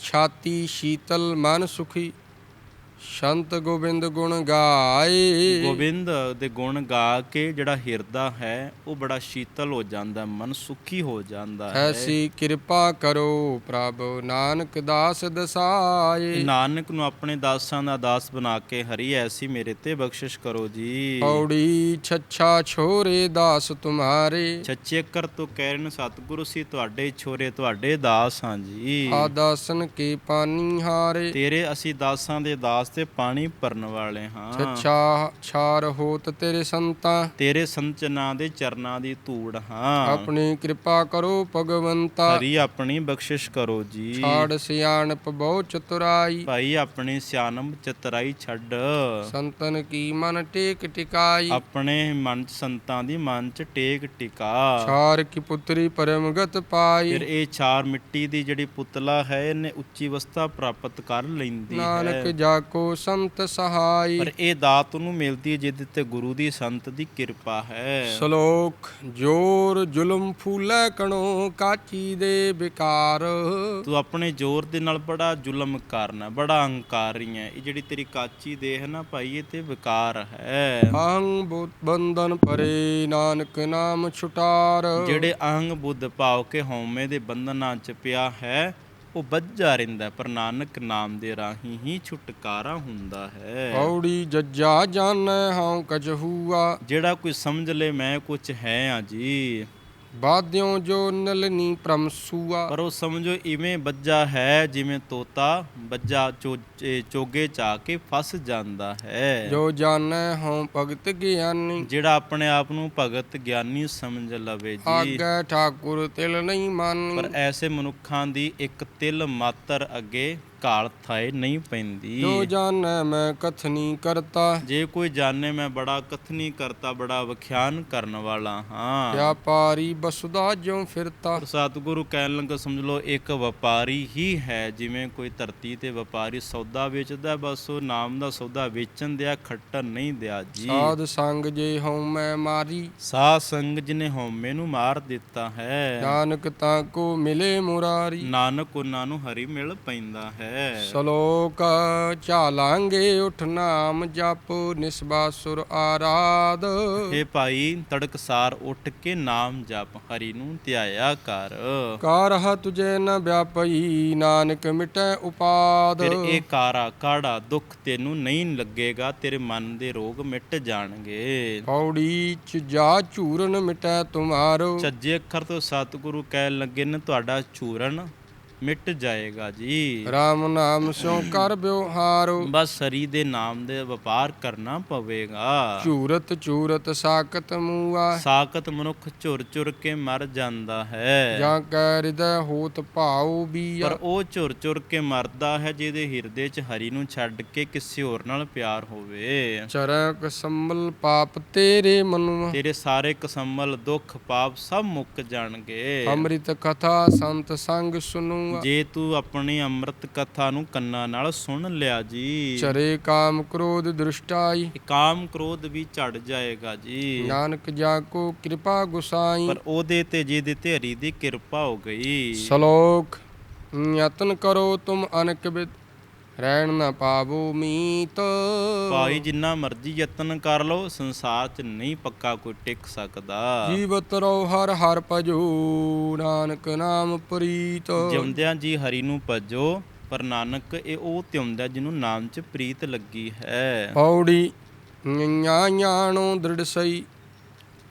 ਛਾਤੀ ਸ਼ੀਤਲ ਮਨ ਸੁਖੀ। ਸ਼ੰਤ ਗੋਬਿੰਦ ਗੁਣ ਗਾਏ। ਗੋਬਿੰਦ ਦੇ ਗੁਣ ਗਾ ਕੇ ਜਿਹੜਾ ਹਿਰਦਾ ਹੈ ਉਹ ਬੜਾ ਸ਼ੀਤਲ ਹੋ ਜਾਂਦਾ ਮਨ ਸੁਖੀ ਹੋ ਜਾਂਦਾ ਹੈ। ਐਸੀ ਕਿਰਪਾ ਕਰੋ ਪ੍ਰਭ ਨਾਨਕ ਦਾਸ ਦਸਾਏ। ਨਾਨਕ ਨੂੰ ਆਪਣੇ ਦਾਸਾਂ ਦਾ ਦਾਸ ਬਣਾ ਕੇ ਹਰੀ ਐਸੀ ਮੇਰੇ ਤੇ ਬਖਸ਼ਿਸ਼ ਕਰੋ ਜੀ। ਪੌੜੀ ਛੱਛਾ ਛੋਰੇ ਦਾਸ ਤੁਮਾਰੇ। ਸੱਚੇ ਕਰ ਤੋਂ ਕਹਿਣ ਸਤਿਗੁਰੂ ਸੀ ਤੁਹਾਡੇ ਛੋਰੇ ਤੁਹਾਡੇ ਦਾਸ ਹਾਂ ਜੀ। ਆਦਾਸਨ ਕੇ ਪਾਨੀ ਹਾਰੇ। ਤੇਰੇ ਅਸੀਂ ਦਾਸਾਂ ਦੇ ਦਾਸ ਤੇ ਪਾਣੀ ਭਰਨ ਵਾਲੇ ਹਾਂ। ਛੱਛਾ ਛਾਰ ਹੋਤ ਤੇਰੇ ਸੰਤਾਂ। ਤੇਰੇ ਸੰਚਨਾਂ ਦੇ ਚਰਨਾਂ ਦੀ ਧੂੜ ਹਾਂ। ਆਪਣੀ ਕਿਰਪਾ ਕਰੋ ਭਗਵੰਤਾ। ਹਰੀ ਆਪਣੀ ਬਖਸ਼ਿਸ਼ ਕਰੋ ਜੀ। ਛਾੜ ਸਿਆਣਪ ਬਹੁ ਚਤੁਰਾਈ। ਭਾਈ ਆਪਣੀ ਸਿਆਣਮ ਚਤਰਾਈ ਛੱਡ। ਸੰਤਨ ਕੀ ਮਨ ਟੇਕ ਟਿਕਾਈ। ਆਪਣੇ ਮਨ ਚ ਸੰਤਾਂ ਦੀ ਮਨ ਚ ਟੇਕ ਟਿਕਾ। ਛਾਰ ਕੀ ਪੁੱਤਰੀ ਪਰਮਗਤ ਪਾਈ। ਫਿਰ ਇਹ ਚਾਰ ਮਿੱਟੀ ਦੀ ਜਿਹੜੀ ਪੁਤਲਾ ਹੈ ਇਹਨੇ ਉੱਚੀ ਅਵਸਥਾ ਪ੍ਰਾਪਤ ਕਰ ਲੈਂਦੀ ਨਾਨਕ ਹੈ। ਜਾ ਕੋ ਸੰਤ ਸਹਾਈ। ਪਰ ਇਹ ਦਾਤ ਨੂੰ ਮਿਲਦੀ ਹੈ ਜਿਹਦੇ ਤੇ ਗੁਰੂ ਦੀ ਸੰਤ ਦੀ ਕਿਰਪਾ ਹੈ। ਸ਼ਲੋਕ ਜੋਰ ਜ਼ੁਲਮ ਫੂਲੇ ਕਣੋ ਕਾਚੀ ਦੇ ਵਿਕਾਰ। ਤੂੰ ਆਪਣੇ ਜ਼ੋਰ ਦੇ ਨਾਲ ਬੜਾ ਜ਼ੁਲਮ ਕਰਨਾ ਬੜਾ ਹੰਕਾਰੀ ਹੈ। ਇਹ ਜਿਹੜੀ ਤੇਰੀ ਕਾਚੀ ਦੇਹ ਹੈ ਨਾ ਭਾਈ ਇਹ ਤੇ ਵਿਕਾਰ ਹੈ। ਅਹੰ ਬੁੱਧ ਬੰਧਨ ਪਰੇ ਨਾਨਕ ਨਾਮ ਛੁਟਾਰ। ਜਿਹੜੇ ਅਹੰਗ ਬੁੱਧ ਭਾਵ ਕੇ ਹਉਮੈ ਦੇ ਬੰਧਨਾਂ ਚ ਪਿਆ ਹੈ ਉਹ ਬੱਝਾ ਰਹਿੰਦਾ ਹੈ, ਪਰ ਨਾਨਕ ਨਾਮ ਦੇ ਰਾਹੀਂ ਹੀ ਛੁਟਕਾਰਾ ਹੁੰਦਾ ਹੈ। ਔੜੀ ਜੱਜਾ ਜਾਣੈ ਹਉ ਕਜਹੂਆ। ਜਿਹੜਾ ਕੋਈ ਸਮਝ ਲੈ ਮੈਂ ਕੁਝ ਹੈ ਆ ਜੀ। ਬਾਦਿਓ ਜੋ ਨਲਨੀ ਪ੍ਰਮਸੂਆ ਪਰ ਉਹ ਸਮਝੋ ਇਵੇਂ ਬੱਜਾ ਹੈ ਜਿਵੇਂ ਤੋਤਾ ਬੱਜਾ ਚੋ- ਚੋਗੇ ਚਾ ਕੇ ਫਸ ਜਾਂਦਾ ਹੈ। ਜੋ ਜਾਣੈ ਹਉ ਭਗਤ ਗਿਆਨੀ। ਜਿਹੜਾ ਆਪਣੇ ਆਪ ਨੂੰ ਭਗਤ ਗਿਆਨੀ ਸਮਝ ਲਵੇ ਜੀ। ਆਗੇ ਠਾਕੁਰ ਤਿਲ ਨਹੀਂ ਮਾਨੀ। ਪਰ ਐਸੇ ਮਨੁੱਖਾਂ ਦੀ ਇੱਕ ਤਿਲ ਮਾਤਰ ਅੱਗੇ ਕਾਲ ਥਾਏ ਨਹੀਂ ਪੈਂਦੀ। ਜੋ ਜਾਣੈ ਮੈਂ ਕਥਨੀ ਕਰਤਾ। ਜੇ ਕੋਈ ਜਾਣੇ ਮੈਂ ਬੜਾ ਕਥਨੀ ਕਰਤਾ ਬੜਾ ਵਿਖਿਆਨ ਕਰਨ ਵਾਲਾ ਹਾਂ। ਵਿਆਪਾਰੀ ਬਸੁਦਾ ਜਿਉ ਫਿਰਤਾ। ਸਤਿਗੁਰੂ ਕਹਿਣ ਲੱਗਾ ਸਮਝ ਲਓ ਇੱਕ ਵਪਾਰੀ ਹੀ ਹੈ ਜਿਵੇਂ ਕੋਈ ਧਰਤੀ ਤੇ ਵਪਾਰੀ ਸੌਦਾ ਵੇਚਦਾ ਬਸ ਉਹ ਨਾਮ ਦਾ ਸੌਦਾ ਵੇਚਣ ਦਿਆ ਖੱਟਣ ਨਹੀਂ ਦਿਆ ਜੀ। ਸਾਧ ਸੰਗ ਜੇ ਹਉ ਮੈਂ ਮਾਰੀ। ਸਾਧ ਸੰਗ ਜਿਨੇ ਹਉਮੈ ਨੂੰ ਮਾਰ ਦਿੱਤਾ ਹੈ। ਨਾਨਕ ਤਾਂ ਕੋ ਮਿਲੇ ਮੁਰਾਰੀ। ਨਾਨਕ ਉਹਨਾਂ ਨੂੰ ਹਰੀ ਮਿਲ ਪੈਂਦਾ ਹੈ। ਸ਼ਲੋਕ ਚਾਲਾਂਗੇ ਉਠ ਨਾਮ ਜਪ ਨਿਸਬਾ ਸੁਰ ਆਰਾਧ। ਇਹ ਭਾਈ ਤੜਕਸਾਰ ਉੱਠ ਕੇ ਨਾਮ ਜਪ ਹਰੀ ਨੂੰ ਧਿਆਇਆ ਕਰ। ਕਾਰਹ ਤੁਝੇ ਨ ਵਿਆਪਈ ਨਾਨਕ ਮਿਟੈ ਉਪਾਦ। ਫਿਰ ਇਹ ਕਾਰਾ ਕਾੜਾ ਦੁੱਖ ਤੈਨੂੰ ਨਹੀਂ ਲੱਗੇਗਾ ਤੇਰੇ ਮਨ ਦੇ ਰੋਗ ਮਿਟ ਜਾਣਗੇ। ਪੌੜੀ ਚ ਜਾ ਝੂਰਨ ਮਿਟੈ ਤੁਮਾਰੋ। ਸੱਜੇ ਅੱਖਰ ਤੋਂ ਸਤਿਗੁਰੂ ਕਹਿ ਲੱਗੇ ਨੇ ਤੁਹਾਡਾ ਚੂਰਨ ਮਿਟ ਜਾਏਗਾ ਜੀ। RAM ਨਾਮ ਸਿਉ ਕਰ ਬਿਵਹਾਰੋ ਬਸ ਹਰੀ ਦੇ ਨਾਮ ਦੇ ਵਪਾਰ ਕਰਨਾ ਪਵੇਗਾ। ਝੂਰਤ ਝੂਰਤ ਸਾਕਤ ਮੂਆ। ਸਾਖਤ ਮਨੁੱਖ ਝੁਰ ਝੁਰ ਕੇ ਮਰ ਜਾਂਦਾ ਹੈ। ਜਾਂ ਕੈ ਹਿਰਦੈ ਹੋਤ ਭਾਉ ਬੀਆ। ਪਰ ਉਹ ਝੁਰ ਝੁਰ ਕੇ ਮਰਦਾ ਹੈ ਜਿਹਦੇ ਹਿਰਦੇ 'ਚ ਹਰੀ ਨੂੰ ਛੱਡ ਕੇ ਕਿਸੇ ਹੋਰ ਨਾਲ ਪਿਆਰ ਹੋਵੇ। ਚਰੈ ਕਸੰਬਲ ਪਾਪ ਤੇਰੇ ਮਨੁ ਤੇਰੇ ਸਾਰੇ ਕਸਮਲ ਦੁੱਖ ਪਾਪ ਸਭ ਮੁੱਕ ਜਾਣਗੇ। ਅੰਮ੍ਰਿਤ ਕਥਾ ਸੰਤ ਸੰਗ ਸੁਨੂ ਜੇ ਤੂੰ ਆਪਣੀ ਅੰਮ੍ਰਿਤ ਕਥਾ ਨੂੰ ਕੰਨਾਂ ਨਾਲ ਸੁਣ ਲਿਆ ਜੀ। ਚਰੇ ਕਾਮ ਕ੍ਰੋਧ ਦ੍ਰਿਸ਼ਟਾਈ। ਇਹ ਕਾਮ ਕ੍ਰੋਧ ਵੀ ਝੜ ਜਾਏਗਾ ਜੀ। ਨਾਨਕ ਜਾ ਕੋ ਕਿਰਪਾ ਗੁਸਾਈ। ਪਰ ਉਹਦੇ ਤੇ ਜਿਹਦੇ ਤੇ ਹਰੀ ਦੀ ਕਿਰਪਾ ਹੋ ਗਈ। ਸ਼ਲੋਕ ਯਤਨ ਕਰੋ ਤੁਮ ਅਨਕ ਰਹਿਣ ਨਾ ਪਾਵੋ ਮੀਤ ਭਾਈ ਜਿੰਨਾ ਮਰਜ਼ੀ ਯਤਨ ਕਰ ਲਓ ਸੰਸਾਰ 'ਚ ਨਹੀਂ ਪੱਕਾ ਕੋਈ ਟਿਕ ਸਕਦਾ ਜੀਵਤ ਰੋ ਹਰ ਹਰ ਭਜੋ ਨਾਨਕ ਨਾਮ ਪ੍ਰੀਤ ਜਿਉਂਦਿਆਂ ਜੀ ਹਰੀ ਨੂੰ ਭਜੋ ਪਰ ਨਾਨਕ ਇਹ ਉਹ ਤਿਉਂਦਾ ਜਿਹਨੂੰ ਨਾਮ 'ਚ ਪ੍ਰੀਤ ਲੱਗੀ ਹੈ ਪੌੜੀ ਨਿਆ ਜਾਣੋ ਦ੍ਰਿੜ ਸਈ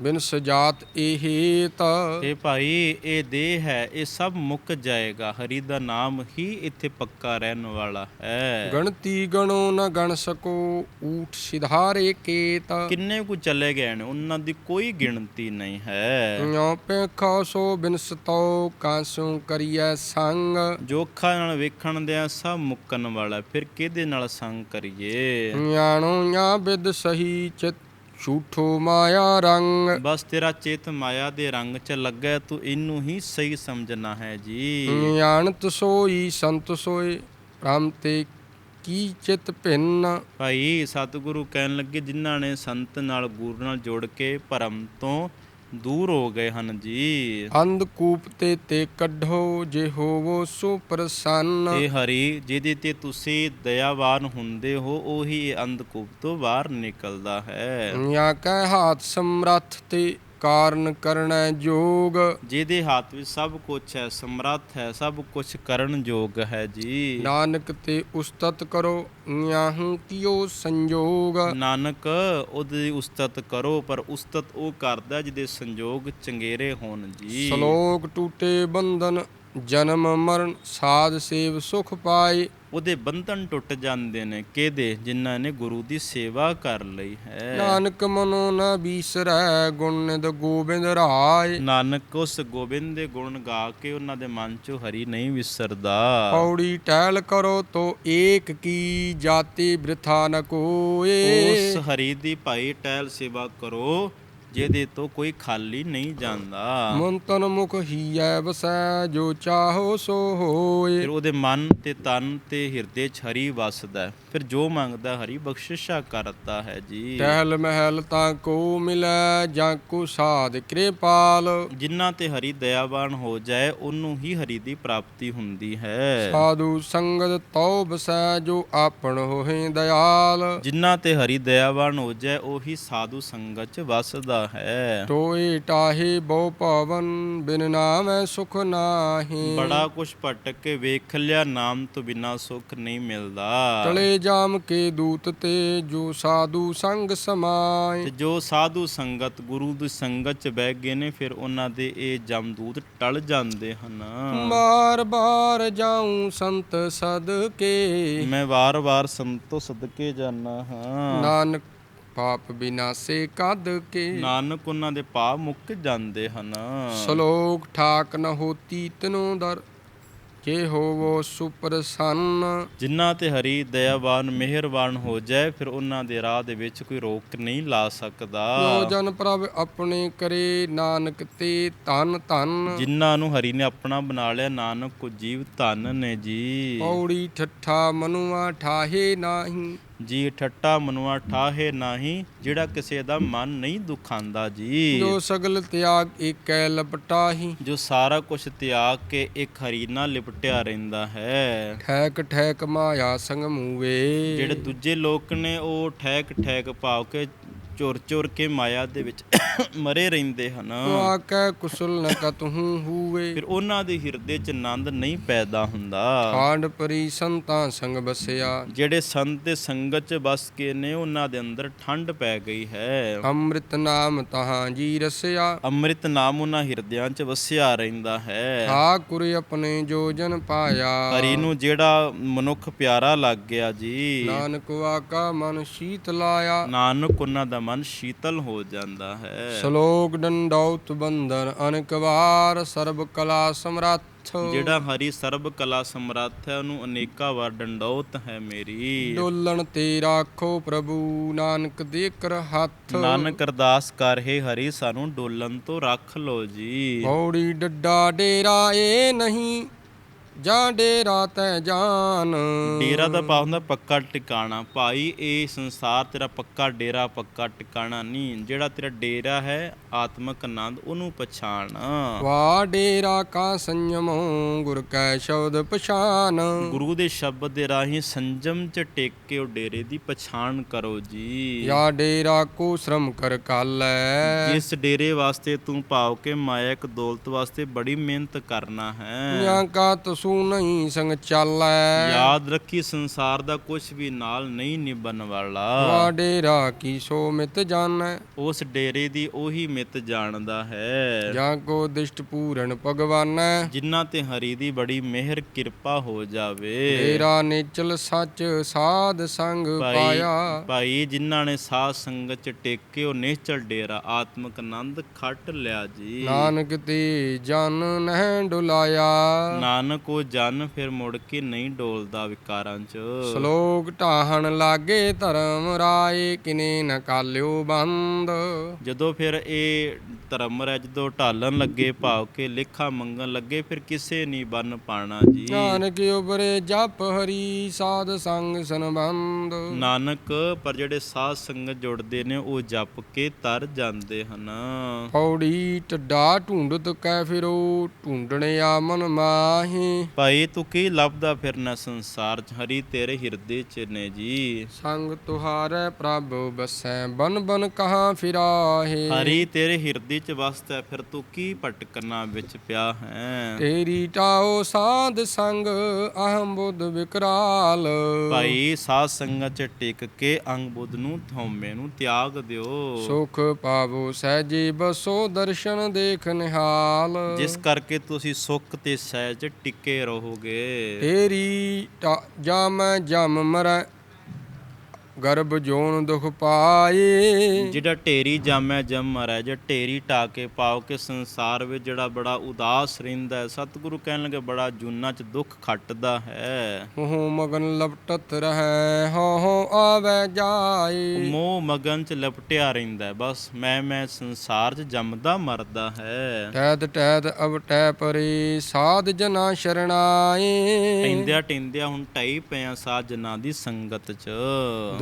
ਬਿਨ ਸਜਾਤ ਇਹ ਤਾ ਇਹ ਭਾਈ ਇਹ ਦੇਹ ਹੈ ਇਹ ਸਭ ਮੁੱਕ ਜਾਏਗਾ। ਹਰੀ ਦਾ ਨਾਮ ਹੀ ਇੱਥੇ ਪੱਕਾ ਰਹਿਣ ਵਾਲਾ ਹੈ। ਗਣਤੀ ਗਣੋ ਨ ਗਣ ਸਕੋ ਊਠ ਸਿਧਾਰੇ ਕੇਤ। ਕਿੰਨੇ ਕੁ ਚਲੇ ਗਏ ਨੇ ਉਹਨਾਂ ਦੀ ਕੋਈ ਗਿਣਤੀ ਨਹੀਂ ਹੈ। ਨਿਉ ਪੇਖਾ ਸੋ ਬਿਨ ਸਤੋ ਕਾਸੂ ਕਰੀਐ ਸੰਗ। ਜੋਖਾ ਨਾਲ ਵੇਖਣ ਦਿਆਂ ਸਭ ਮੁੱਕਣ ਵਾਲਾ ਫਿਰ ਕਿਹਦੇ ਨਾਲ ਸੰਗ ਕਰੀਏ? ਨਿਆਣੋ ਜਾਂ ਬਿਦ ਸਹੀ ਚਿਤ ਝੂਠੋ ਮਾਇਆ ਰੰਗ। ਬਸ ਤੇਰਾ ਚੇਤ ਮਾਇਆ ਦੇ ਰੰਗ 'ਚ ਲੱਗਾ ਤੂੰ ਇਹਨੂੰ ਹੀ ਸਹੀ ਸਮਝਣਾ ਹੈ ਜੀ। ਨਿਆਣਤ ਸੋਈ ਸੰਤ ਸੋਏ ਰਾਮ ਤੇ ਕੀ ਚਿਤ ਭਿੰਨ। ਭਾਈ ਸਤਿਗੁਰੂ ਕਹਿਣ ਲੱਗੇ ਜਿਨ੍ਹਾਂ ਨੇ ਸੰਤ ਨਾਲ ਗੁਰੂ ਨਾਲ ਜੋੜ ਕੇ ਭਰਮ ਤੋਂ ਦੂਰ ਹੋ ਗਏ ਹਨ ਜੀ। ਅੰਧਕੂਪ ਤੇ ਤੇ ਕੱਢੋ ਜੇ ਹੋਵੋ ਸੋ ਪ੍ਰਸੰਨ। ਇਹ ਹਰੀ ਜਿਹਦੇ ਤੇ ਤੁਸੀਂ ਦਇਆਵਾਨ ਹੁੰਦੇ ਹੋ ਉਹੀ ਅੰਧਕੂਪ ਤੋਂ ਬਾਹਰ ਨਿਕਲਦਾ ਹੈ। ਜਾਂ ਕੈ ਹਾਥ ਸਮਰੱਥ ਤੇ ਕਾਰਨ ਕਰਨੈ ਜੋਗ। ਜਿਹਦੇ ਹੱਥ ਵਿੱਚ ਸਭ ਕੁਝ ਹੈ ਸਮਰੱਥ ਹੈ ਸਭ ਕੁਝ ਕਰਨ ਯੋਗ ਹੈ ਜੀ। ਨਾਨਕ ਤੇ ਉਸਤਤ ਕਰੋ ਨਿਆਹੂ ਕਿਓ ਸੰਜੋਗ। ਨਾਨਕ ਉਹਦੀ ਉਸਤਤ ਕਰੋ ਪਰ ਉਸਤਤ ਉਹ ਕਰਦਾ ਜਿਹਦੇ ਸੰਜੋਗ ਚੰਗੇਰੇ ਹੋਣ ਜੀ। ਸ਼ਲੋਕ ਟੂਟੇ ਬੰਧਨ ਜਨਮ ਮਰਨ ਸਾਧ ਸੇਵ ਸੁਖ ਪਾਏ। ਉਹਦੇ ਬੰਧਨ ਟੁੱਟ ਜਾਂਦੇ ਨੇ ਕਿਹਦੇ? ਜਿਨ੍ਹਾਂ ਨੇ ਗੁਰੂ ਦੀ ਸੇਵਾ ਕਰ ਲਈ ਹੈ। ਨਾਨਕ ਮਨੋ ਨ ਬੀਸਰੈ ਗੁਣ ਨਿਦ ਗੋਬਿੰਦ ਰਾਏ। ਨਾਨਕ ਉਸ ਗੋਬਿੰਦ ਦੇ ਗੁਣ ਗਾ ਕੇ ਉਹਨਾਂ ਦੇ ਮਨ ਚੋਂ ਹਰੀ ਨਹੀਂ ਵਿਸਰਦਾ। ਪੌੜੀ ਟਹਿਲ ਕਰੋ ਤੋ ਏਕ ਕੀ ਜਾਤੀ ਬ੍ਰਿਥਾ ਨ ਕੋਏ। ਉਸ ਹਰੀ ਦੀ ਭਾਈ ਟਹਿਲ ਸੇਵਾ ਕਰੋ। ਜਿਹਦੇ ਤੋਂ ਕੋਈ ਖਾਲੀ ਨਹੀਂ ਜਾਂਦਾ ਮੰਤਨ ਮੁਖ ਹੀਐ ਵਸੈ ਜੋ ਚਾਹੋ ਸੋ ਹੋਏ ਫਿਰ ਉਹਦੇ ਮਨ ਤੇ ਤਨ ਤੇ ਹਿਰਦੇ 'ਚ ਹਰੀ ਵਸਦਾ। ਫਿਰ ਜੋ ਮੰਗਦਾ ਹਰੀ ਬਖਸ਼ਿਸ਼ਾ ਕਰਦਾ ਹੈ ਜੀ। ਟਹਿਲ ਮਹਿਲ ਤਾਂ ਕੋ ਮਿਲੈ ਜਾਂ ਕੋ ਸਾਧ ਕਿਰਪਾਲ। ਜਿਨ੍ਹਾਂ ਤੇ ਹਰੀ ਦਇਆਵਾਨ ਹੋ ਜਾਏ ਉਹਨੂੰ ਹੀ ਹਰੀ ਦੀ ਪ੍ਰਾਪਤੀ ਹੁੰਦੀ ਹੈ। ਸਾਧੂ ਸੰਗਤ ਤਉ ਬਸੈ ਜੋ ਆਪਣ ਹੋਏ ਦਇਆਲ। ਜਿਨ੍ਹਾਂ ਤੇ ਹਰੀ ਦਇਆਵਾਨ ਹੋ ਜਾਏ ਉਹੀ ਸਾਧੂ ਸੰਗਤ 'ਚ ਵਸਦਾ ਹੈ। ਟੋਏ ਟਾਹੇ ਬਹੁ ਭਵਨ ਬਿਨ ਨਾਮੈ ਸੁਖ ਨਾਹੀ। ਬੜਾ ਕੁਛ ਭਟਕ ਕੇ ਵੇਖ ਲਿਆ ਨਾਮ ਤੋਂ ਬਿਨਾ ਸੁੱਖ ਨਹੀਂ ਮਿਲਦਾ। ਜਾਮ ਕੇ ਦੂਤ ਤੇ ਜੋ ਸਾਧੂ ਸੰਗ ਸਮਾਏ। ਤੇ ਜੋ ਸਾਧੂ ਸੰਗਤ ਗੁਰੂ ਦੀ ਸੰਗਤ 'ਚ ਬਹਿ ਗਏ ਨੇ ਫਿਰ ਉਹਨਾਂ ਦੇ ਇਹ ਜਮਦੂਤ ਟਲ ਜਾਂਦੇ ਹਨ। ਬਾਰ ਬਾਰ ਜਾਉ ਸੰਤ ਸਦਕੇ। ਮੈਂ ਵਾਰ-ਵਾਰ ਸੰਤੋ ਸਦਕੇ ਜਾਣਾ ਹਾਂ। ਨਾਨਕ ਪਾਪ ਬਿਨਾਸੇ ਕਦ ਕੇ। ਨਾਨਕ ਉਹਨਾਂ ਦੇ ਪਾਪ ਮੁੱਕ ਜਾਂਦੇ ਹਨ। ਸ਼ਲੋਕ ਠਾਕ ਨ ਹੋਤੀ ਤਨੋ ਦਰ। ਜੇ ਹੋਵੋ ਸੁਪਰਸੰਨ। ਜਿਨ੍ਹਾਂ ਤੇ ਹਰੀ ਦਇਆਵਾਨ ਮਿਹਰਬਾਨ ਹੋ ਜਾਏ ਫਿਰ ਉਹਨਾਂ ਦੇ ਰਾਹ ਦੇ ਵਿੱਚ ਕੋਈ ਰੋਕ ਨਹੀਂ ਲਾ ਸਕਦਾ। ਜੋ ਜਨ ਪ੍ਰਭ ਆਪਣੇ ਕਰੇ ਨਾਨਕ ਤੇ ਧਨ ਧਨ। ਜਿਨ੍ਹਾਂ ਨੂੰ ਹਰੀ ਨੇ ਆਪਣਾ ਬਣਾ ਲਿਆ ਨਾਨਕ ਕੋ ਜੀਵ ਧਨ ਨੇ ਜੀ। ਪੌੜੀ ਠੱਠਾ ਮਨੁਆ ਠਾਹੇ ਨਾਹੀ। ਜੀ ਠੱਟਾ ਮਨੁਆ ਠਾਹੇ ਨਹੀਂ ਜਿਹੜਾ ਕਿਸੇ ਦਾ ਮਨ ਨਹੀਂ ਦੁਖਾਂਦਾ ਜੀ। ਜੋ ਸਗਲ ਤਿਆਗ ਏਕੈ ਲਪਟਾਹੀ। ਜੋ ਸਾਰਾ ਕੁਝ ਤਿਆਗ ਕੇ ਇੱਕ ਹਰੀ ਨਾਲ ਲਿਪਟਿਆ ਰਹਿੰਦਾ ਹੈ। ਠੈਕ ਠੈਕ ਮਾਇਆ ਸੰਗ ਮੂਵੇ ਜਿਹੜੇ ਦੂਜੇ ਲੋਕ ਨੇ ਉਹ ਠੈਕ ਠੈਕ ਭਾਵ ਕੇ ਚੁਰ ਚੁਰ ਕੇ ਮਾਇਆ ਦੇ ਵਿੱਚ ਮਰੇ ਰਹਿੰਦੇ ਹਨ। ਆਕੈ ਕੁਸਲ ਨ ਕਤਹੂ ਹੂਵੇ। ਫਿਰ ਉਹਨਾਂ ਦੇ ਹਿਰਦੇ 'ਚ ਆਨੰਦ ਨਹੀਂ ਪੈਦਾ ਹੁੰਦਾ। ਖਾਂਡ ਪਰੀ ਸੰਤਾਂ ਸੰਗ ਬਸਿਆ। ਜਿਹੜੇ ਸੰਤ ਦੇ ਸੰਗਤ 'ਚ ਬਸ ਕੇ ਨੇ ਉਹਨਾਂ ਦੇ ਅੰਦਰ ਠੰਡ ਪੈ ਗਈ ਹੈ। ਅੰਮ੍ਰਿਤ ਨਾਮ ਤਹਾਂ ਜੀ ਰਸਿਆ। ਅੰਮ੍ਰਿਤ ਨਾਮ ਉਹਨਾਂ ਹਿਰਦਿਆਂ ਚ ਵਸਿਆ ਰਹਿੰਦਾ ਹੈ। ਠਾਕੁਰ ਆਪਣੇ ਜੋ ਜਨ ਪਾਇਆ। ਹਰੀ ਨੂੰ ਜਿਹੜਾ ਮਨੁੱਖ ਪਿਆਰਾ ਲੱਗ ਗਿਆ ਜੀ। ਨਾਨਕ ਆਕਾ ਮਨ ਸ਼ੀਤ ਲਾਇਆ। ਨਾਨਕ ਉਹਨਾਂ ਦਾ ਮਨ ਸ਼ੀਤਲ ਹੋ ਜਾਂਦਾ ਹੈ। ਸ਼ਲੋਕ ਡੰਡੌਤ ਬੰਦਨ ਅਨਕ ਵਾਰ ਸਰਬ ਕਲਾ ਸਮਰੱਥ। ਜਿਹੜਾ ਹਰੀ ਸਰਬ ਕਲਾ ਸਮਰੱਥ ਹੈ ਉਹਨੂੰ ਅਨੇਕਾਂ ਵਾਰ ਡੰਡੌਤ ਹੈ ਮੇਰੀ। ਡੋਲਣ ਤੇ ਰਾਖੋ ਪ੍ਰਭੂ ਨਾਨਕ ਦੇ ਕਰ ਹੱਥ ਨਾਨਕ ਅਰਦਾਸ ਕਰ ਹੈ ਹਰੀ ਸਾਨੂੰ ਡੋਲਣ ਤੋਂ ਰੱਖ ਲੋ ਜੀ। ਹੌੜੀ ਡੱਡਾ ਡੇਰਾ ਏ ਨਹੀਂ ਜਾਂ ਡੇਰਾ ਤੈ ਜਾਨ। ਡੇਰਾ ਦਾ ਪਾ ਹੁੰਦਾ ਪੱਕਾ ਟਿਕਾਣਾ। ਭਾਈ, ਇਹ ਸੰਸਾਰ ਤੇਰਾ ਪੱਕਾ ਡੇਰਾ, ਪੱਕਾ ਟਿਕਾਣਾ ਨਹੀਂ। ਜਿਹੜਾ ਤੇਰਾ ਡੇਰਾ ਹੈ ਆਤਮਕ ਆਨੰਦ ਉਹਨੂੰ ਪਛਾਣ। ਵਾ ਡੇਰਾ ਕਾ ਸੰਜਮੋ ਗੁਰ ਕੈ ਸ਼ਬਦ ਪਛਾਨ। ਗੁਰੂ ਦੇ ਸ਼ਬਦ ਦੇ ਰਾਹੀਂ ਸੰਜਮ ਚ ਟੇਕ ਕੇ ਉਹ ਡੇਰੇ ਦੀ ਪਛਾਣ ਕਰੋ ਜੀ। ਯਾ ਡੇਰਾ ਕੋ ਸ਼ਰਮ ਕਰ ਕਾਲੈ। ਜਿਸ ਡੇਰੇ ਵਾਸਤੇ ਤੂੰ ਭਾਵ ਕੇ ਮਾਇਕ ਦੌਲਤ ਵਾਸਤੇ ਬੜੀ ਮਿਹਨਤ ਕਰਨਾ ਹੈ। ਯਾ ਕਾ ਤਸੂ ਨਹੀਂ ਸੰਗ ਚਾਲੈ। ਯਾਦ ਰੱਖੀ ਸੰਸਾਰ ਦਾ ਕੁਝ ਵੀ ਨਾਲ ਨਹੀਂ ਨਿਭਣ ਵਾਲਾ। ਵਾ ਡੇਰਾ ਕੀ ਸੋ ਮਿਤ ਜਾਣੈ। ਉਸ ਡੇਰੇ ਦੀ ਉਹੀ ਮਿੱਤ ਜਾਣਦਾ ਹੈ। ਜਾਂ ਕੋ ਦਿਸ਼ਟ ਪੂਰਨ ਭਗਵਾਨੈ। ਜਿਨ੍ਹਾਂ ਤੇ ਹਰੀ ਦੀ ਬੜੀ ਮਿਹਰ ਕਿਰਪਾ ਹੋ ਜਾਵੇ। ਡੇਰਾ ਨੇਚਲ ਸੱਚ ਸਾਧ ਸੰਗ ਪਾਇਆ। ਭਾਈ ਜਿਨ੍ਹਾਂ ਨੇ ਸਾਧ ਸੰਗਤ ਚ ਟੇਕੇ ਉਹ ਨਿਸ਼ਚਲ ਡੇਰਾ ਆਤਮਕ ਆਨੰਦ ਖੱਟ ਲਿਆ ਜੀ। ਨਾਨਕ ਤੇ ਜਨ ਨਹਿ ਡੁਲਾਇਆ। ਨਾਨਕ ਉਹ ਜਨ ਫਿਰ ਮੁੜ ਕੇ ਨਹੀਂ ਡੋਲਦਾ ਵਿਕਾਰਾਂ ਚ। ਸ਼ਲੋਕ ਢਾਹਣ ਲਾਗੇ ਧਰਮ ਰਾਏ ਕਿਨੇ ਨ ਕਾਲਿਓ ਬੰਦ। ਜਦੋਂ ਫਿਰ ਇਹ they ਧਰਮ ਰਹਿ ਜਦੋਂ ਢਾਲਣ ਲੱਗੇ ਭਾਵ ਕੇ ਲੇਖਾ ਮੰਗਣ ਲੱਗੇ ਫਿਰ ਕਿਸੇ ਨਹੀਂ ਬੰਨ ਪਾਣਾ ਜੀ। ਨਾਨਕ ਉਬਰੇ ਜਪ ਹਰੀ ਸਾਧ ਸੰਗ ਸੰਬੰਧ। ਨਾਨਕ ਪਰ ਜਿਹੜੇ ਸਾਧ ਸੰਗਤ ਜੁੜਦੇ ਨੇ ਉਹ ਜਪ ਕੇ ਤਰ ਜਾਂਦੇ ਹਨ। ਪੌੜੀ ਟੱਡਾ ਢੂੰਡਤ ਕੈ ਫਿਰੋ ਢੂੰਡਣਿਆ ਮਨ ਮਾਹੀ। ਭਾਈ ਤੂੰ ਕੀ ਲੱਭਦਾ ਫਿਰਨਾ ਸੰਸਾਰ ਚ? ਹਰੀ ਤੇਰੇ ਹਿਰਦੇ ਚ ਨੇ ਜੀ। ਸੰਗ ਤੁਹਾਰੈ ਪ੍ਰਭ ਬਸੈ ਬਨ ਬਨ ਕਹਾਂ ਫਿਰਾਹੇ। ਹਰੀ ਤੇਰੇ ਹਿਰਦੇ ਚ ਵਸਦਾ ਫਿਰ ਤੂੰ ਕੀ ਭਟਕਣਾ ਵਿੱਚ ਪਿਆ ਹੈ? ਤੇਰੀ ਟਾਓ ਸਾਧ ਸੰਗ ਅਹੰ ਬੁੱਧ ਵਿਕਰਾਲ। ਭਾਈ ਸਾਧ ਸੰਗਤ ਚ ਟਿਕ ਕੇ ਅੰਗ ਬੁੱਧ ਨੂੰ ਥੌਮੇ ਨੂੰ ਤਿਆਗ ਦਿਓ। ਸੁਖ ਪਾਵੋ ਸਹਿਜੇ ਬਸੋ ਦਰਸ਼ਨ ਦੇਖ ਨਿਹਾਲ। ਜਿਸ ਕਰਕੇ ਤੁਸੀਂ ਸੁੱਖ ਤੇ ਸਹਿਜ ਟਿੱਕੇ ਰਹੋਗੇ। ਤੇਰੀ ਜਮ ਜਮ ਮਰੈ ਗਰਭ ਜੋਨ ਦੁਖ ਪਾਏ। ਜਿਹੜਾ ਢੇਰੀ ਜਾਮੈ ਜਮ ਮਰੈ ਜਾਂ ਢੇਰੀ ਟਾ ਕੇ ਪਾਓ ਕੇ ਸੰਸਾਰ ਵਿੱਚ ਜਿਹੜਾ ਬੜਾ ਉਦਾਸ ਰਹਿੰਦਾ ਸਤਿਗੁਰੂ ਕਹਿਣ ਲੱਗੇ ਬੜਾ ਜੂਨਾ ਚ ਦੁੱਖ ਖੱਟਦਾ ਹੈ। ਹੋ ਮਗਨ ਲਪਟਤ ਰਹੈ ਹੋ ਹੋ ਆਵੇ ਜਾਏ। ਮੋਹ ਮਗਨ ਚ ਲਪਟਿਆ ਰਹਿੰਦਾ ਬਸ ਮੈਂ ਮੈਂ ਸੰਸਾਰ ਚ ਜੰਮਦਾ ਮਰਦਾ ਹੈ। ਟੈਦ ਟੈਦ ਅਬ ਟੈ ਪਰੇ ਸਾਧ ਜਨਾ ਸ਼ਰਣਾਏ। ਟਿੰਦਿਆ ਟਿੰਦਿਆ ਹੁਣ ਢਾਈ ਪਿਆ ਸਾਜਨਾ ਦੀ ਸੰਗਤ ਚ।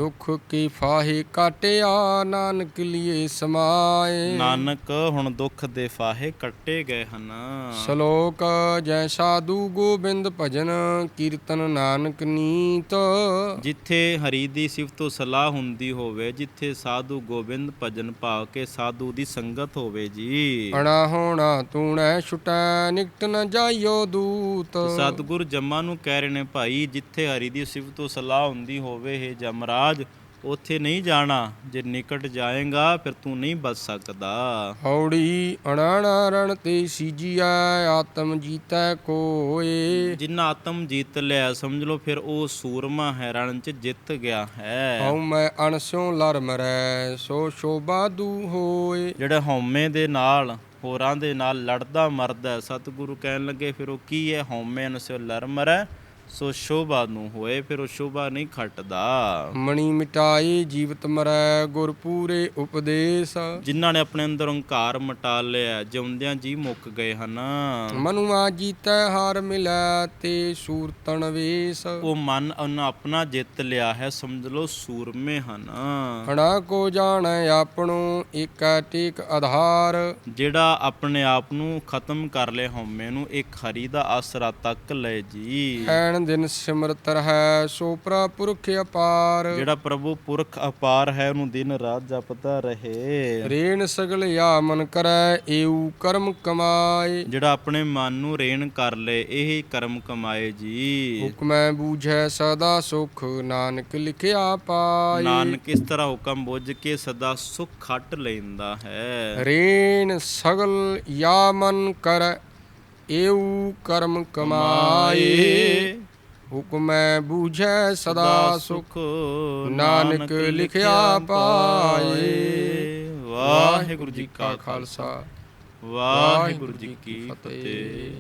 ਦੁੱਖ ਕੀ ਫਾਹੇ ਕਾਟਿਆ ਨਾਨਕ ਲਿਏ ਸਮਾਏ। ਨਾਨਕ ਹੁਣ ਦੁੱਖ ਦੇ ਫਾਹੇ ਕੱਟੇ ਗਏ ਹਨ। ਸ਼ਲੋਕ ਜੈ ਸਾਧੂ ਗੋਬਿੰਦ ਭਜਨ ਕੀਰਤਨ ਨਾਨਕ ਨੀਤ। ਜਿੱਥੇ ਹਰੀ ਦੀ ਸਿਫਤੋ ਸਲਾਹ ਹੁੰਦੀ ਹੋਵੇ ਜਿੱਥੇ ਸਾਧੂ ਗੋਬਿੰਦ ਭਜਨ ਭਾਵ ਕੇ ਸਾਧੂ ਦੀ ਸੰਗਤ ਹੋਵੇ ਜੀ। ਅਣਾ ਹੋਣਾ ਤੂਣੈ ਛੁਟੈ ਨਿਕਟ ਨ ਜਾਇਓ ਦੂਤ। ਸਤਿਗੁਰ ਜੰਮਾ ਨੂੰ ਕਹਿ ਰਹੇ ਨੇ ਭਾਈ ਜਿੱਥੇ ਹਰੀ ਦੀ ਸਿਫਤੋ ਸਲਾਹ ਹੁੰਦੀ ਹੋਵੇ ਇਹ ਜਮਰਾਜ ਉੱਥੇ ਨਹੀਂ ਜਾਣਾ। ਜੇ ਨਿਕਟ ਜਾਏਗਾ ਫਿਰ ਤੂੰ ਨਹੀਂ ਬਚ ਸਕਦਾ। ਹੌੜੀ ਅਣਾਣਾ ਰਣ ਤੇ ਸੀਜੀਐ ਆਤਮ ਜੀਤੈ ਕੋਏ। ਜਿੰਨਾ ਆਤਮ ਜੀਤ ਲਿਆ ਸਮਝ ਲਓ ਫਿਰ ਉਹ ਸੂਰਮਾ ਹੈ ਰਣ ਚ ਜਿੱਤ ਗਿਆ ਹੈ। ਹਉ ਮੈਂ ਅਣਸਿਉ ਲਰ ਮਰੈ ਸੋ ਸ਼ੋਭਾ ਦੂ ਹੋਏ। ਜਿਹੜਾ ਹਉਮੈ ਦੇ ਨਾਲ ਹੋਰਾਂ ਦੇ ਨਾਲ ਲੜਦਾ ਮਰਦਾ ਸਤਿਗੁਰੂ ਕਹਿਣ ਲੱਗੇ ਫਿਰ ਉਹ ਕੀ ਹੈ? ਹਉਮੈ ਅਨਸਿਓ ਲੜ ਮਰੈ ਸੋ ਸ਼ੋਭਾ ਨੂੰ ਹੋਏ ਫਿਰ ਉਹ ਸ਼ੋਭਾ ਨਹੀਂ ਖਟਦਾ। ਮਣੀ ਮਿਟਾਈ ਜੀਵਤ ਮਰੈ ਗੁਰ ਪੂਰੇ ਉਪਦੇਸ਼। ਜਿਨ੍ਹਾਂ ਨੇ ਆਪਣੇ ਅੰਦਰ ਹੰਕਾਰ ਮਟਾ ਲਿਆ ਜਿਉਂਦਿਆਂ ਜੀ ਮੁੱਕ ਗਏ ਹਨ। ਮਨੁਆ ਜੀਤੈ ਹਾਰ ਮਿਲੈ ਤੇ ਸੂਰਤਨ ਵੇਸ। ਉਹ ਮਨ ਉਹਨਾਂ ਆਪਣਾ ਜਿੱਤ ਲਿਆ ਹੈ ਸਮਝ ਲਓ ਸੂਰਮੇ ਹਨ। ਹਣਾ ਕੋ ਜਾਣੈ ਆਪਣੋ ਏਕੈ ਟੇਕ ਆਧਾਰ। ਜਿਹੜਾ ਆਪਣੇ ਆਪ ਨੂੰ ਖਤਮ ਕਰ ਲੈ ਹਉਮੈ ਨੂੰ ਇੱਕ ਹਰੀ ਦਾ ਆਸਰਾ ਤੱਕ ਲੈ ਜੀ। ਐਣ ਦਿਨ ਸਿਮਰਤ ਰਹੈ ਸੋ ਪ੍ਰਾ ਪੁਰਖ ਅਪਾਰ। ਜਿਹੜਾ ਪ੍ਰਭੂ ਪੁਰਖ ਅਪਾਰ ਹੈ ਉਹਨੂੰ ਦਿਨ ਰਾਤ ਜਪਦਾ ਰਹੇ। ਰੇਣ ਸਗਲ ਆ ਮਨ ਕਰੈ ਏਉ ਕਰਮ ਕਮਾਏ। ਜਿਹੜਾ ਆਪਣੇ ਮਨ ਨੂੰ ਰੇਣ ਕਰ ਲੇ ਇਹ ਕਰਮ ਕਮਾਏ ਜੀ। ਹੁਕਮੈ ਬੂਝੈ ਸਦਾ ਸੁਖ ਨਾਨਕ ਲਿਖਿਆ ਪਾਏ। ਨਾਨਕ ਇਸ ਤਰ੍ਹਾਂ ਹੁਕਮ ਬੁੱਝ ਕੇ ਸਦਾ ਸੁਖ ਖੱਟ ਲੈਂਦਾ ਹੈ। ਰੇਣ ਸਗਲ ਯਾ ਮਨ ਕਰੈ ਏਉ ਕਰਮ ਕਮਾਏ। ਹੁਕਮੈ ਬੂਝੈ ਸਦਾ ਸੁਖ। ਨਾਨਕ ਲਿਖਿਆ ਪਾਏ। ਵਾਹਿਗੁਰੂ ਜੀ ਕਾ ਖਾਲਸਾ। ਵਾਹਿਗੁਰੂ ਜੀ ਕੀ ਫਤਿਹ।